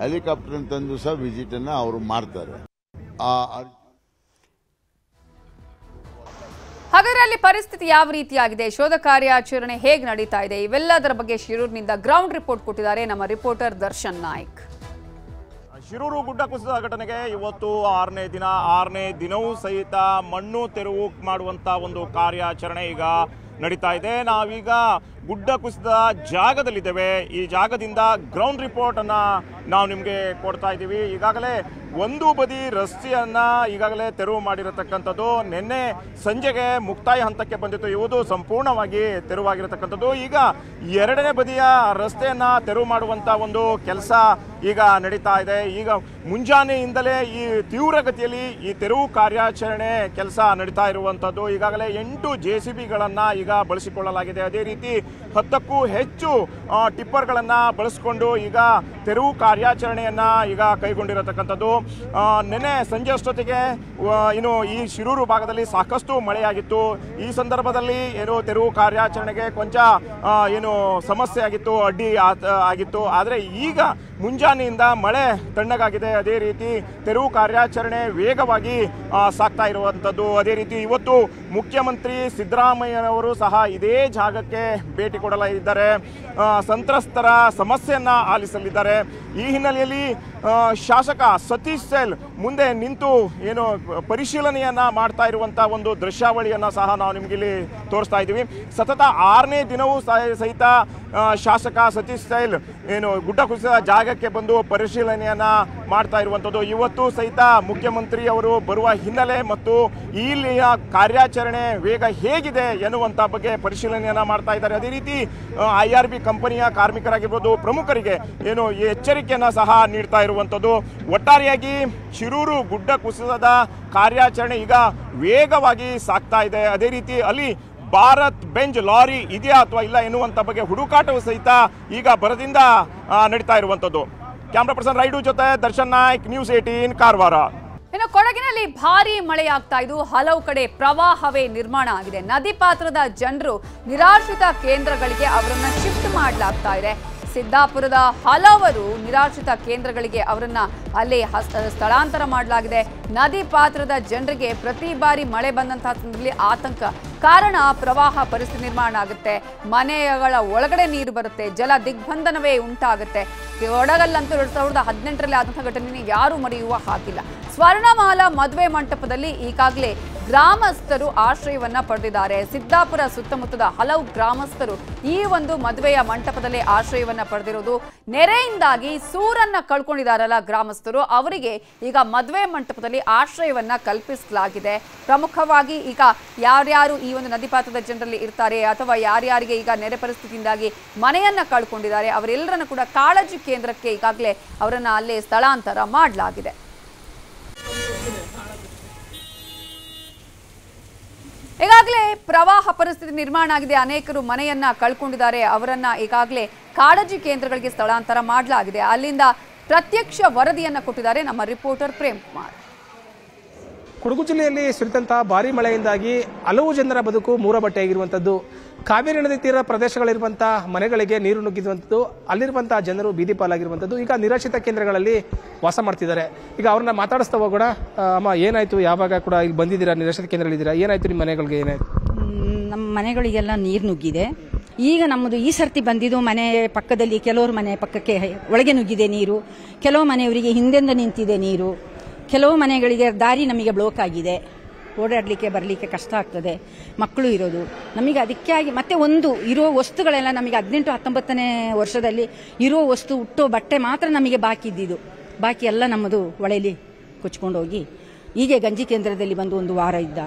ಹೆಲಿಕಾಪ್ಟರ್ ತಂದು ಸಹ ವಿಸಿಟನ್ನು ಅವರು ಮಾಡ್ತಾರೆ. ಹಾಗಾದ್ರೆ ಅಲ್ಲಿ ಪರಿಸ್ಥಿತಿ ಯಾವ ರೀತಿಯಾಗಿದೆ? ಶೋಧ ಕಾರ್ಯಾಚರಣೆ ಹೇಗೆ ನಡೀತಾ ಇದೆ? ಇವೆಲ್ಲದರ ಬಗ್ಗೆ ಶಿರೂರಿನಿಂದ ಗ್ರೌಂಡ್ ರಿಪೋರ್ಟ್ ಕೊಟ್ಟಿದ್ದಾರೆ ನಮ್ಮ ರಿಪೋರ್ಟರ್ ದರ್ಶನ್ ನಾಯ್ಕ್. ಶಿರೂರು ಗುಡ್ಡ ಕುಸಿದ ಘಟನೆಗೆ ಇವತ್ತು ಆರನೇ ದಿನ, ಆರನೇ ದಿನವೂ ಸಹಿತ ಮಣ್ಣು ತೆರವು ಮಾಡುವಂತ ಒಂದು ಕಾರ್ಯಾಚರಣೆ. ಈಗ ನಡೀತಾ ಇದೆ. ನಾವೀಗ ಗುಡ್ಡ ಕುಸಿದ ಜಾಗದಲ್ಲಿದ್ದೇವೆ. ಈ ಜಾಗದಿಂದ ಗ್ರೌಂಡ್ ರಿಪೋರ್ಟ್ ಅನ್ನ ನಾವು ನಿಮಗೆ ಕೊಡ್ತಾ ಇದ್ದೀವಿ. ಈಗಾಗಲೇ ಒಂದು ಬದಿ ರಸ್ತೆಯನ್ನ ಈಗಾಗಲೇ ತೆರವು ಮಾಡಿರತಕ್ಕಂಥದ್ದು. ನಿನ್ನೆ ಸಂಜೆಗೆ ಮುಕ್ತಾಯ ಹಂತಕ್ಕೆ ಬಂದಿತ್ತು. ಇವುದು ಸಂಪೂರ್ಣವಾಗಿ ತೆರವಾಗಿರತಕ್ಕಂಥದ್ದು. ಈಗ ಎರಡನೇ ಬದಿಯ ರಸ್ತೆಯನ್ನ ತೆರವು ಮಾಡುವಂತ ಒಂದು ಕೆಲಸ ಈಗ ನಡೀತಾ ಇದೆ. ಈಗ ಮುಂಜಾನೆಯಿಂದಲೇ ಈ ತೀವ್ರಗತಿಯಲ್ಲಿ ಈ ತೆರವು ಕಾರ್ಯಾಚರಣೆ ಕೆಲಸ ನಡೀತಾ ಇರುವಂಥದ್ದು ಈಗಾಗಲೇ ಎಂಟು ಜೆ ಸಿ ಬಿಗಳನ್ನು ಈಗ ಬಳಸಿಕೊಳ್ಳಲಾಗಿದೆ. ಅದೇ ರೀತಿ ಹತ್ತಕ್ಕೂ ಹೆಚ್ಚು ಟಿಪ್ಪರ್ಗಳನ್ನು ಬಳಸಿಕೊಂಡು ಈಗ ತೆರವು ಕಾರ್ಯಾಚರಣೆಯನ್ನು ಈಗ ಕೈಗೊಂಡಿರತಕ್ಕಂಥದ್ದು. ನೆನ್ನೆ ನಿನ್ನೆ ಸಂಜೆ ಅಷ್ಟೊತ್ತಿಗೆ ಇನ್ನು ಈ ಶಿರೂರು ಭಾಗದಲ್ಲಿ ಸಾಕಷ್ಟು ಮಳೆಯಾಗಿತ್ತು. ಈ ಸಂದರ್ಭದಲ್ಲಿ ಏನು ತೆರವು ಕಾರ್ಯಾಚರಣೆಗೆ ಕೊಂಚ ಏನು ಸಮಸ್ಯೆ ಆಗಿತ್ತು, ಅಡ್ಡಿ ಆಗಿತ್ತು. ಆದರೆ ಈಗ ಮುಂಜಾನೆಯಿಂದ ಮಳೆ ತಣ್ಣಗಾಗಿದೆ. ಅದೇ ರೀತಿ ತೆರವು ಕಾರ್ಯಾಚರಣೆ ವೇಗವಾಗಿ ಸಾಗ್ತಾ ಇರುವಂಥದ್ದು ಅದೇ ರೀತಿ ಇವತ್ತು ಮುಖ್ಯಮಂತ್ರಿ ಸಿದ್ದರಾಮಯ್ಯನವರು ಸಹ ಇದೇ ಜಾಗಕ್ಕೆ ಭೇಟಿ ಕೊಡಲಿದ್ದಾರೆ ಸಂತ್ರಸ್ತರ ಸಮಸ್ಯೆಯನ್ನು ಆಲಿಸಲಿದ್ದಾರೆ. ಈ ಹಿನ್ನೆಲೆಯಲ್ಲಿ ಶಾಸಕ ಸತೀಶ್ ಸೆಲ್ ಮುಂದೆ ನಿಂತು ಏನು ಪರಿಶೀಲನೆಯನ್ನ ಮಾಡ್ತಾ ಇರುವಂಥ ಒಂದು ದೃಶ್ಯಾವಳಿಯನ್ನ ಸಹ ನಾವು ನಿಮಗೆ ಇಲ್ಲಿ ತೋರಿಸ್ತಾ ಇದ್ದೀವಿ. ಸತತ ಆರನೇ ದಿನವೂ ಸಹ- ಸಹಿತ ಶಾಸಕ ಸತೀಶ್ ಸೈಲ್ ಏನು ಗುಡ್ಡ ಕುಸಿದ ಜಾಗಕ್ಕೆ ಬಂದು ಪರಿಶೀಲನೆಯನ್ನ ಮಾಡ್ತಾ ಇರುವಂತದ್ದು ಇವತ್ತು ಸಹಿತ ಮುಖ್ಯಮಂತ್ರಿ ಅವರು ಬರುವ ಹಿನ್ನೆಲೆ ಮತ್ತು ಇಲ್ಲಿಯ ಕಾರ್ಯಾಚರಣೆ ವೇಗ ಹೇಗಿದೆ ಎನ್ನುವಂತ ಬಗ್ಗೆ ಪರಿಶೀಲನೆಯನ್ನ ಮಾಡ್ತಾ ಇದ್ದಾರೆ. ಅದೇ ರೀತಿ ಐ ಆರ್ ಬಿ ಕಂಪನಿಯ ಕಾರ್ಮಿಕರಾಗಿರ್ಬೋದು, ಪ್ರಮುಖರಿಗೆ ಏನು ಎಚ್ಚರಿಕೆಯನ್ನ ಸಹ ನೀಡ್ತಾ ಇರುವಂತದ್ದು ಒಟ್ಟಾರೆಯಾಗಿ ಶಿರೂರು ಗುಡ್ಡ ಕುಸಿತದ ಕಾರ್ಯಾಚರಣೆ ಈಗ ವೇಗವಾಗಿ ಸಾಕ್ತಾ ಇದೆ. ಅದೇ ರೀತಿ ಅಲ್ಲಿ ಭಾರತ್ ಬೆಂಜ್ ಲಾರಿ ಇದೆಯಾ ಅಥವಾ ಇಲ್ಲ ಎನ್ನುವಂಥ ಬಗ್ಗೆ ಹುಡುಕಾಟವು ಸಹಿತ ಈಗ ಬರದಿಂದ ನಡೀತಾ ಇರುವಂತದ್ದು ಕ್ಯಾಮ್ರಾ ಪರ್ಸನ್ ರೈಡು ಜೊತೆ ದರ್ಶನ್ ನಾಯ್ಕ್ ನ್ಯೂಸ್ ಏಟೀನ್ ಕಾರವಾರ. ಇನ್ನು ಕೊಡಗಿನಲ್ಲಿ ಭಾರಿ ಮಳೆಯಾಗ್ತಾ ಇದು ಹಲವು ಕಡೆ ಪ್ರವಾಹವೇ ನಿರ್ಮಾಣ ಆಗಿದೆ. ನದಿ ಪಾತ್ರದ ಜನರು ನಿರಾಶ್ರಿತ ಕೇಂದ್ರಗಳಿಗೆ ಅವರನ್ನ ಶಿಫ್ಟ್ ಮಾಡಲಾಗ್ತಾ ಇದೆ. ಸಿದ್ದಾಪುರದ ಹಲವರು ನಿರಾಶ್ರಿತ ಕೇಂದ್ರಗಳಿಗೆ ಅವರನ್ನ ಅಲ್ಲಿ ಸ್ಥಳಾಂತರ ಮಾಡಲಾಗಿದೆ. ನದಿ ಪಾತ್ರದ ಜನರಿಗೆ ಪ್ರತಿ ಬಾರಿ ಮಳೆ ಬಂದಂತಹ ಸಂದರ್ಭದಲ್ಲಿ ಆತಂಕ. ಕಾರಣ ಪ್ರವಾಹ ಪರಿಸ್ಥಿತಿ ನಿರ್ಮಾಣ ಆಗುತ್ತೆ. ಮನೆಗಳ ಒಳಗಡೆ ನೀರು ಬರುತ್ತೆ. ಜಲ ದಿಗ್ಬಂಧನವೇ ಉಂಟಾಗುತ್ತೆ. ಕೊಡಗಲ್ಲಂತೂ ಎರಡ್ ಸಾವಿರದ ಹದಿನೆಂಟರಲ್ಲಿ ಆದಂತಹ ಘಟನೆ ಯಾರು ಮರೆಯುವ ಹಾಕಿಲ್ಲ ಸ್ವರ್ಣಮಾಲಾ ಮದುವೆ ಮಂಟಪದಲ್ಲಿ ಈಗಾಗಲೇ ಗ್ರಾಮಸ್ಥರು ಆಶ್ರಯವನ್ನ ಪಡೆದಿದ್ದಾರೆ. ಸಿದ್ದಾಪುರ ಸುತ್ತಮುತ್ತದ ಹಲವು ಗ್ರಾಮಸ್ಥರು ಈ ಒಂದು ಮದುವೆಯ ಮಂಟಪದಲ್ಲಿ ಆಶ್ರಯವನ್ನ ಪಡೆದಿರೋದು ನೆರೆಯಿಂದಾಗಿ ಸೂರನ್ನ ಕಳ್ಕೊಂಡಿದ್ದಾರಲ್ಲ ಗ್ರಾಮಸ್ಥರು. ಅವರಿಗೆ ಈಗ ಮದುವೆ ಮಂಟಪದಲ್ಲಿ ಆಶ್ರಯವನ್ನ ಕಲ್ಪಿಸಲಾಗಿದೆ. ಪ್ರಮುಖವಾಗಿ ಈಗ ಯಾರ್ಯಾರು ಈ ಒಂದು ನದಿ ಪಾತ್ರದ ಜನರಲ್ಲಿ ಇರ್ತಾರೆ ಅಥವಾ ಯಾರ್ಯಾರಿಗೆ ಈಗ ನೆರೆ ಪರಿಸ್ಥಿತಿಯಿಂದಾಗಿ ಮನೆಯನ್ನ ಕಳ್ಕೊಂಡಿದ್ದಾರೆ, ಅವರೆಲ್ಲರನ್ನು ಕೂಡ ಕಾಳಜಿ ಕೇಂದ್ರಕ್ಕೆ ಈಗಾಗಲೇ ಅವರನ್ನ ಅಲ್ಲೇ ಸ್ಥಳಾಂತರ ಮಾಡಲಾಗಿದೆ. ಈಗಾಗಲೇ ಪ್ರವಾಹ ಪರಿಸ್ಥಿತಿ ನಿರ್ಮಾಣ ಆಗಿದೆ. ಅನೇಕರು ಮನೆಯನ್ನ ಕಳ್ಕೊಂಡಿದ್ದಾರೆ. ಅವರನ್ನ ಈಗಾಗಲೇ ಕಾಳಜಿ ಕೇಂದ್ರಗಳಿಗೆ ಸ್ಥಳಾಂತರ ಮಾಡಲಾಗಿದೆ. ಅಲ್ಲಿಂದ ಪ್ರತ್ಯಕ್ಷ ವರದಿಯನ್ನ ಕೊಟ್ಟಿದ್ದಾರೆ ನಮ್ಮ ರಿಪೋರ್ಟರ್ ಪ್ರೇಮ್ ಕುಮಾರ್ ಕೊಡಗು ಜಿಲ್ಲೆಯಲ್ಲಿ ಸುರಿದಂತಹ ಭಾರಿ ಮಳೆಯಿಂದಾಗಿ ಹಲವು ಜನರ ಬದುಕು ಮೂರಬಟ್ಟೆಯಾಗಿರುವಂಥದ್ದು ಕಾವೇರಿ ನದಿ ತೀರ ಪ್ರದೇಶಗಳಿರುವಂತಹ ಮನೆಗಳಿಗೆ ನೀರು ನುಗ್ಗಿರುವಂಥದ್ದು ಅಲ್ಲಿರುವಂತಹ ಜನರು ಬೀದಿ ಪಾಲಾಗಿರುವಂಥದ್ದು ಈಗ ನಿರಾಶ್ರಿತ ಕೇಂದ್ರಗಳಲ್ಲಿ ವಾಸ ಮಾಡ್ತಿದ್ದಾರೆ. ಈಗ ಅವ್ರನ್ನ ಮಾತಾಡಿಸ್ತಾ ಹೋಗೋಣ. ಅಮ್ಮ, ಏನಾಯ್ತು? ಯಾವಾಗ ಕೂಡ ಇಲ್ಲಿ ಬಂದಿದ್ದೀರಾ? ನಿರಾಶ್ರಿತ ಕೇಂದ್ರಗಳಿದ್ದೀರಾ ಏನಾಯ್ತು ನಿಮ್ಮ ಮನೆಗಳಿಗೆ? ಏನಾಯ್ತು? ನಮ್ಮ ಮನೆಗಳಿಗೆಲ್ಲ ನೀರು ನುಗ್ಗಿದೆ. ಈಗ ನಮ್ಮದು ಈ ಸರ್ತಿ ಬಂದಿದ್ದು ಮನೆ ಪಕ್ಕದಲ್ಲಿ ಕೆಲವರು ಮನೆ ಪಕ್ಕಕ್ಕೆ ಒಳಗೆ ನುಗ್ಗಿದೆ ನೀರು. ಕೆಲವು ಮನೆಯವರಿಗೆ ಹಿಂದೆಂದ ನಿಂತಿದೆ ನೀರು. ಕೆಲವು ಮನೆಗಳಿಗೆ ದಾರಿ ನಮಗೆ ಬ್ಲೋಕ್ ಆಗಿದೆ. ಓಡಾಡಲಿಕ್ಕೆ, ಬರಲಿಕ್ಕೆ ಕಷ್ಟ ಆಗ್ತದೆ. ಮಕ್ಕಳು ಇರೋದು. ನಮಗೆ ಅದಕ್ಕೆ ಆಗಿ ಮತ್ತೆ ಒಂದು, ಇರೋ ವಸ್ತುಗಳೆಲ್ಲ ನಮಗೆ ಹದಿನೆಂಟು, ಹತ್ತೊಂಬತ್ತನೇ ವರ್ಷದಲ್ಲಿ ಇರೋ ವಸ್ತು, ಹುಟ್ಟೋ ಬಟ್ಟೆ ಮಾತ್ರ ನಮಗೆ ಬಾಕಿ ಇದ್ದಿದ್ದು. ಬಾಕಿ ಎಲ್ಲ ನಮ್ಮದು ಒಳೆಯಲ್ಲಿ ಕೊಚ್ಕೊಂಡು ಹೋಗಿ. ಹೀಗೆ ಗಂಜಿ ಕೇಂದ್ರದಲ್ಲಿ ಬಂದು ಒಂದು ವಾರ ಇದ್ದ.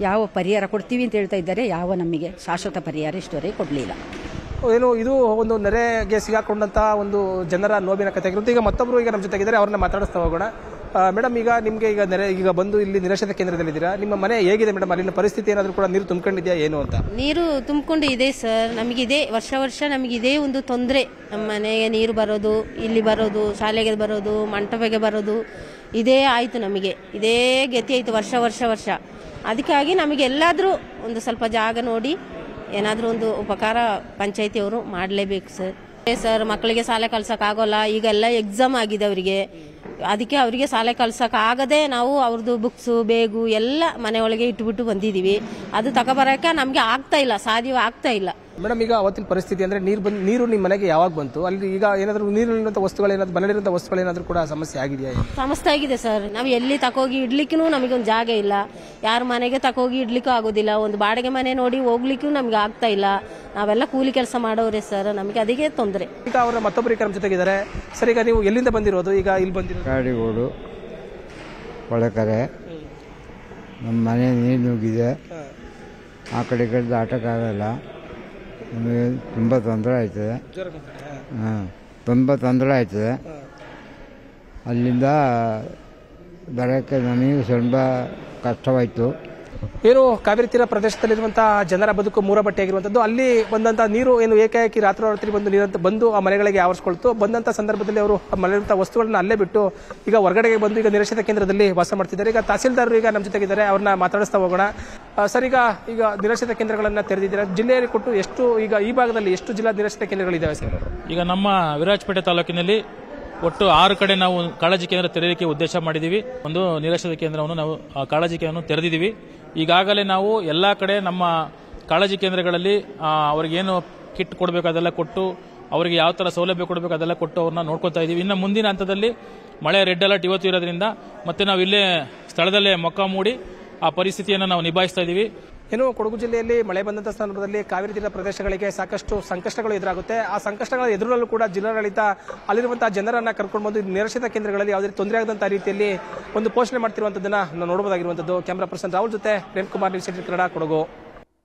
ಯಾವ ಪರಿಹಾರ ಕೊಡ್ತೀವಿ ಅಂತ ಹೇಳ್ತಾ ಇದ್ದಾರೆ. ಯಾವ ನಮಗೆ ಶಾಶ್ವತ ಪರಿಹಾರ ಇಷ್ಟವರೆಗೆ ಕೊಡಲಿಲ್ಲ. ಏನು, ಇದು ಒಂದು ನೆರೆಗೆ ಸಿಗಾಕೊಂಡಂತಹ ಒಂದು ಜನರ ನೋವಿನ ಕಥೆ ಆಗಿರುತ್ತೆ ಈಗ ಮತ್ತೊಬ್ಬರು ಈಗ ನಮ್ಮ ಜೊತೆಗಿದ್ದಾರೆ. ಅವ್ರನ್ನ ಮಾತಾಡಿಸ್ತಾ ಹೋಗೋಣ. ಮೇಡಮ್, ಈಗ ನಿಮ್ಗೆ ಈಗ ನೆರೆ, ಈಗ ಬಂದು ಇಲ್ಲಿ ನಿರಾಶ್ರಿತ ಕೇಂದ್ರದಲ್ಲಿದ್ದೀರಾ? ನಿಮ್ಮ ಮನೆ ಹೇಗಿದೆ ಮೇಡಮ್? ಅಲ್ಲಿನ ಪರಿಸ್ಥಿತಿ ಏನಾದರೂ ಕೂಡ ನೀರು ತುಂಬಿಕೊಂಡಿದೆಯಾ, ಏನು ಅಂತ? ನೀರು ತುಂಬಿಕೊಂಡು ಇದೆ ಸರ್. ನಮಗಿದೆ, ವರ್ಷ ವರ್ಷ ನಮಗಿದೇ ಒಂದು ತೊಂದರೆ. ನಮ್ಮ ಮನೆಗೆ ನೀರು ಬರೋದು, ಇಲ್ಲಿ ಬರೋದು, ಶಾಲೆಗೆ ಬರೋದು, ಮಂಟಪಕ್ಕೆ ಬರೋದು, ಇದೇ ಆಯಿತು ನಮಗೆ. ಇದೇ ಗತಿ ಆಯಿತು ವರ್ಷ ವರ್ಷ ವರ್ಷ. ಅದಕ್ಕಾಗಿ ನಮಗೆ ಎಲ್ಲಾದರೂ ಒಂದು ಸ್ವಲ್ಪ ಜಾಗ ನೋಡಿ, ಏನಾದರೂ ಒಂದು ಉಪಕಾರ ಪಂಚಾಯತಿಯವರು ಮಾಡಲೇಬೇಕು, ಸರ್. ಸರ್, ಮಕ್ಕಳಿಗೆ ಶಾಲೆ ಕಳ್ಸೋಕ್ಕಾಗೋಲ್ಲ ಆಗೋಲ್ಲ ಈಗ ಎಲ್ಲ ಎಕ್ಸಾಮ್ ಆಗಿದೆ ಅವರಿಗೆ. ಅದಕ್ಕೆ ಅವರಿಗೆ ಶಾಲೆ ಆಗದೆ ನಾವು ಅವ್ರದ್ದು ಬುಕ್ಸು ಬೇಗು ಎಲ್ಲ ಮನೆ ಒಳಗೆ ಇಟ್ಬಿಟ್ಟು ಬಂದಿದ್ದೀವಿ ಅದು ತಗೊಬರಕ್ಕೆ ನಮಗೆ ಆಗ್ತಾ ಇಲ್ಲ, ಸಾಧ್ಯ ಆಗ್ತಾ ಇಲ್ಲ. ಮೇಡಮ್ ಈಗ ಅವತ್ತಿನ ಪರಿಸ್ಥಿತಿ ಅಂದ್ರೆ ನೀರು ಬಂದು ನೀರು ನಿಮ್ಮ ಮನೆಗೆ ಯಾವಾಗ ಬಂತು? ಅಲ್ಲಿ ಈಗ ಏನಾದರೂ ನೀರಿನಂತ ವಸ್ತುಗಳೇನಾದ್ರು ಮನೆಯಲ್ಲಿರುವಂಥ ವಸ್ತುಗಳೇನಾದ್ರೂ ಕೂಡ ಸಮಸ್ಯೆ ಆಗಿದೆಯಾ ಸಮಸ್ಯೆ ಆಗಿದೆ ಸರ್. ನಾವು ಎಲ್ಲಿ ತಕೋಗಿ ಇಡ್ಲಿಕ್ಕೂ ನಮಗೆ ಒಂದು ಜಾಗ ಇಲ್ಲ. ಯಾರ ಮನೆಗೆ ತಕೋಗಿ ಇಡ್ಲಿಕ್ಕೂ ಆಗೋದಿಲ್ಲ. ಒಂದು ಬಾಡಿಗೆ ಮನೆ ನೋಡಿ ಹೋಗ್ಲಿಕ್ಕೂ ನಮ್ಗೆ ಆಗ್ತಾ ಇಲ್ಲ. ನಾವೆಲ್ಲ ಕೂಲಿ ಕೆಲಸ ಮಾಡೋರೇ ಸರ್. ನಮಗೆ ಅದಕ್ಕೆ ತೊಂದರೆ. ಈಗ ಅವರ ಮತ್ತೊಬ್ಬರಿಗೆ ನಮ್ಮ ಜೊತೆಗಿದ್ದಾರೆ. ಸರ್ ಈಗ ನೀವು ಎಲ್ಲಿಂದ ಬಂದಿರೋದು? ಈಗ ಇಲ್ಲಿ ಬಂದಿರೋದು? ಗಾಡಿಗೋಡು ಒಳಕರೆ ನಮ್ಮ ಮನೆ ನೀರು ನುಗ್ಗಿದೆ. ಆ ಕಡೆ ಈ ಕಡೆ ದಾಟಕ್ಕಾಗಲ್ಲ ನಮಗೆ ತುಂಬ ತೊಂದರೆ ಆಯ್ತದೆ. ಹಾಂ ತುಂಬ ತೊಂದರೆ ಆಯ್ತದೆ. ಅಲ್ಲಿಂದ ಬರೋಕ್ಕೆ ನಮಗೆ ಸ್ವಲ್ಪ ಕಷ್ಟವಾಯಿತು. ಏನು ಕಾವೇರಿ ತೀರ ಪ್ರದೇಶದಲ್ಲಿರುವಂತಹ ಜನರ ಬದುಕು ಮೂರ ಬಟ್ಟೆಯಾಗಿರುವಂತದ್ದು ಅಲ್ಲಿ ಬಂದಂತಹ ನೀರು ಏನು ಏಕಾಏಕಿ ರಾತ್ರೋರಾತ್ರಿ ಬಂದು ನೀರಂತ ಬಂದು ಆ ಮನೆಗಳಿಗೆ ಆವರಿಸ್ಕೊಳ್ತು. ಬಂದಂಥ ಸಂದರ್ಭದಲ್ಲಿ ಅವರು ಮನೆಯಂತಹ ವಸ್ತುಗಳನ್ನ ಅಲ್ಲೇ ಬಿಟ್ಟು ಈಗ ಹೊರಗಡೆಗೆ ಬಂದು ಈಗ ನಿರೀಕ್ಷಿತ ಕೇಂದ್ರದಲ್ಲಿ ವಾಸ ಮಾಡ್ತಿದ್ದಾರೆ. ಈಗ ತಹಸೀಲ್ದಾರರು ಈಗ ನಮ್ಮ ಜೊತೆಗಿದ್ದಾರೆ, ಅವ್ರನ್ನ ಮಾತಾಡಿಸ್ತಾ ಹೋಗೋಣ. ಸರ್, ಈಗ ಈಗ ನಿರಕ್ಷಿತ ಕೇಂದ್ರಗಳನ್ನು ತೆರೆದಿದ್ದೀರಾ? ಜಿಲ್ಲೆಯಲ್ಲಿ ಕೊಟ್ಟು ಎಷ್ಟು, ಈಗ ಈ ಭಾಗದಲ್ಲಿ ಎಷ್ಟು ಜಿಲ್ಲಾ ನಿರಕ್ಷಿತ ಕೇಂದ್ರಗಳಿದ್ದಾವೆ ಸರ್? ಈಗ ನಮ್ಮ ವಿರಾಜಪೇಟೆ ತಾಲೂಕಿನಲ್ಲಿ ಒಟ್ಟು ಆರು ಕಡೆ ನಾವು ಕಾಳಜಿ ಕೇಂದ್ರ ತೆರೆಯಲಿಕ್ಕೆ ಉದ್ದೇಶ ಮಾಡಿದ್ದೀವಿ. ಒಂದು ನಿರಾಶ್ರಿತ ಕೇಂದ್ರವನ್ನು ನಾವು ಕಾಳಜಿ ಕೇಂದ್ರವನ್ನು ತೆರೆದಿದ್ದೀವಿ. ಈಗಾಗಲೇ ನಾವು ಎಲ್ಲ ಕಡೆ ನಮ್ಮ ಕಾಳಜಿ ಕೇಂದ್ರಗಳಲ್ಲಿ ಅವ್ರಿಗೇನು ಕಿಟ್ ಕೊಡಬೇಕು ಅದೆಲ್ಲ ಕೊಟ್ಟು, ಅವರಿಗೆ ಯಾವ ಥರ ಸೌಲಭ್ಯ ಕೊಡಬೇಕು ಅದೆಲ್ಲ ಕೊಟ್ಟು ಅವ್ರನ್ನ ನೋಡ್ಕೊತಾ ಇದ್ದೀವಿ ಇನ್ನು ಮುಂದಿನ ಹಂತದಲ್ಲಿ ಮಳೆ ರೆಡ್ ಅಲರ್ಟ್ ಇವತ್ತು ಇರೋದ್ರಿಂದ ಮತ್ತೆ ನಾವು ಇಲ್ಲೇ ಸ್ಥಳದಲ್ಲೇ ಮೊಕ್ಕ ಮೂಡಿ ಆ ಪರಿಸ್ಥಿತಿಯನ್ನು ನಾವು ನಿಭಾಯಿಸ್ತಾ ಇದ್ದೀವಿ ಏನು ಕೊಡಗು ಜಿಲ್ಲೆಯಲ್ಲಿ ಮಳೆ ಬಂದಂತಹ ಸಂದರ್ಭದಲ್ಲಿ ಕಾವೇರಿ ತೀರ ಪ್ರದೇಶಗಳಿಗೆ ಸಾಕಷ್ಟು ಸಂಕಷ್ಟಗಳು ಎದುರಾಗುತ್ತೆ. ಆ ಸಂಕಷ್ಟಗಳ ಎದುರಲ್ಲೂ ಕೂಡ ಜಿಲ್ಲಾಡಳಿತ ಅಲ್ಲಿರುವಂತಹ ಜನರನ್ನ ಕರ್ಕೊಂಡು ಬಂದು ನಿರಶಿತ ಕೇಂದ್ರಗಳಲ್ಲಿ ಯಾವುದೇ ತೊಂದರೆ ಆಗದಂತಹ ರೀತಿಯಲ್ಲಿ ಒಂದು ಪೋಷಣೆ ಮಾಡ್ತಿರುವಂತದನ್ನ ನಾವು ನೋಡಬಹುದಾಗಿರುವಂತದ್ದು. ಕ್ಯಾಮರಾ ಪರ್ಸನ್ ರಾಹುಲ್ ಜೊತೆ ಪ್ರೇಮ್ ಕುಮಾರ್ ಏಟೀನ್ ಕನ್ನಡ, ಕೊಡಗು.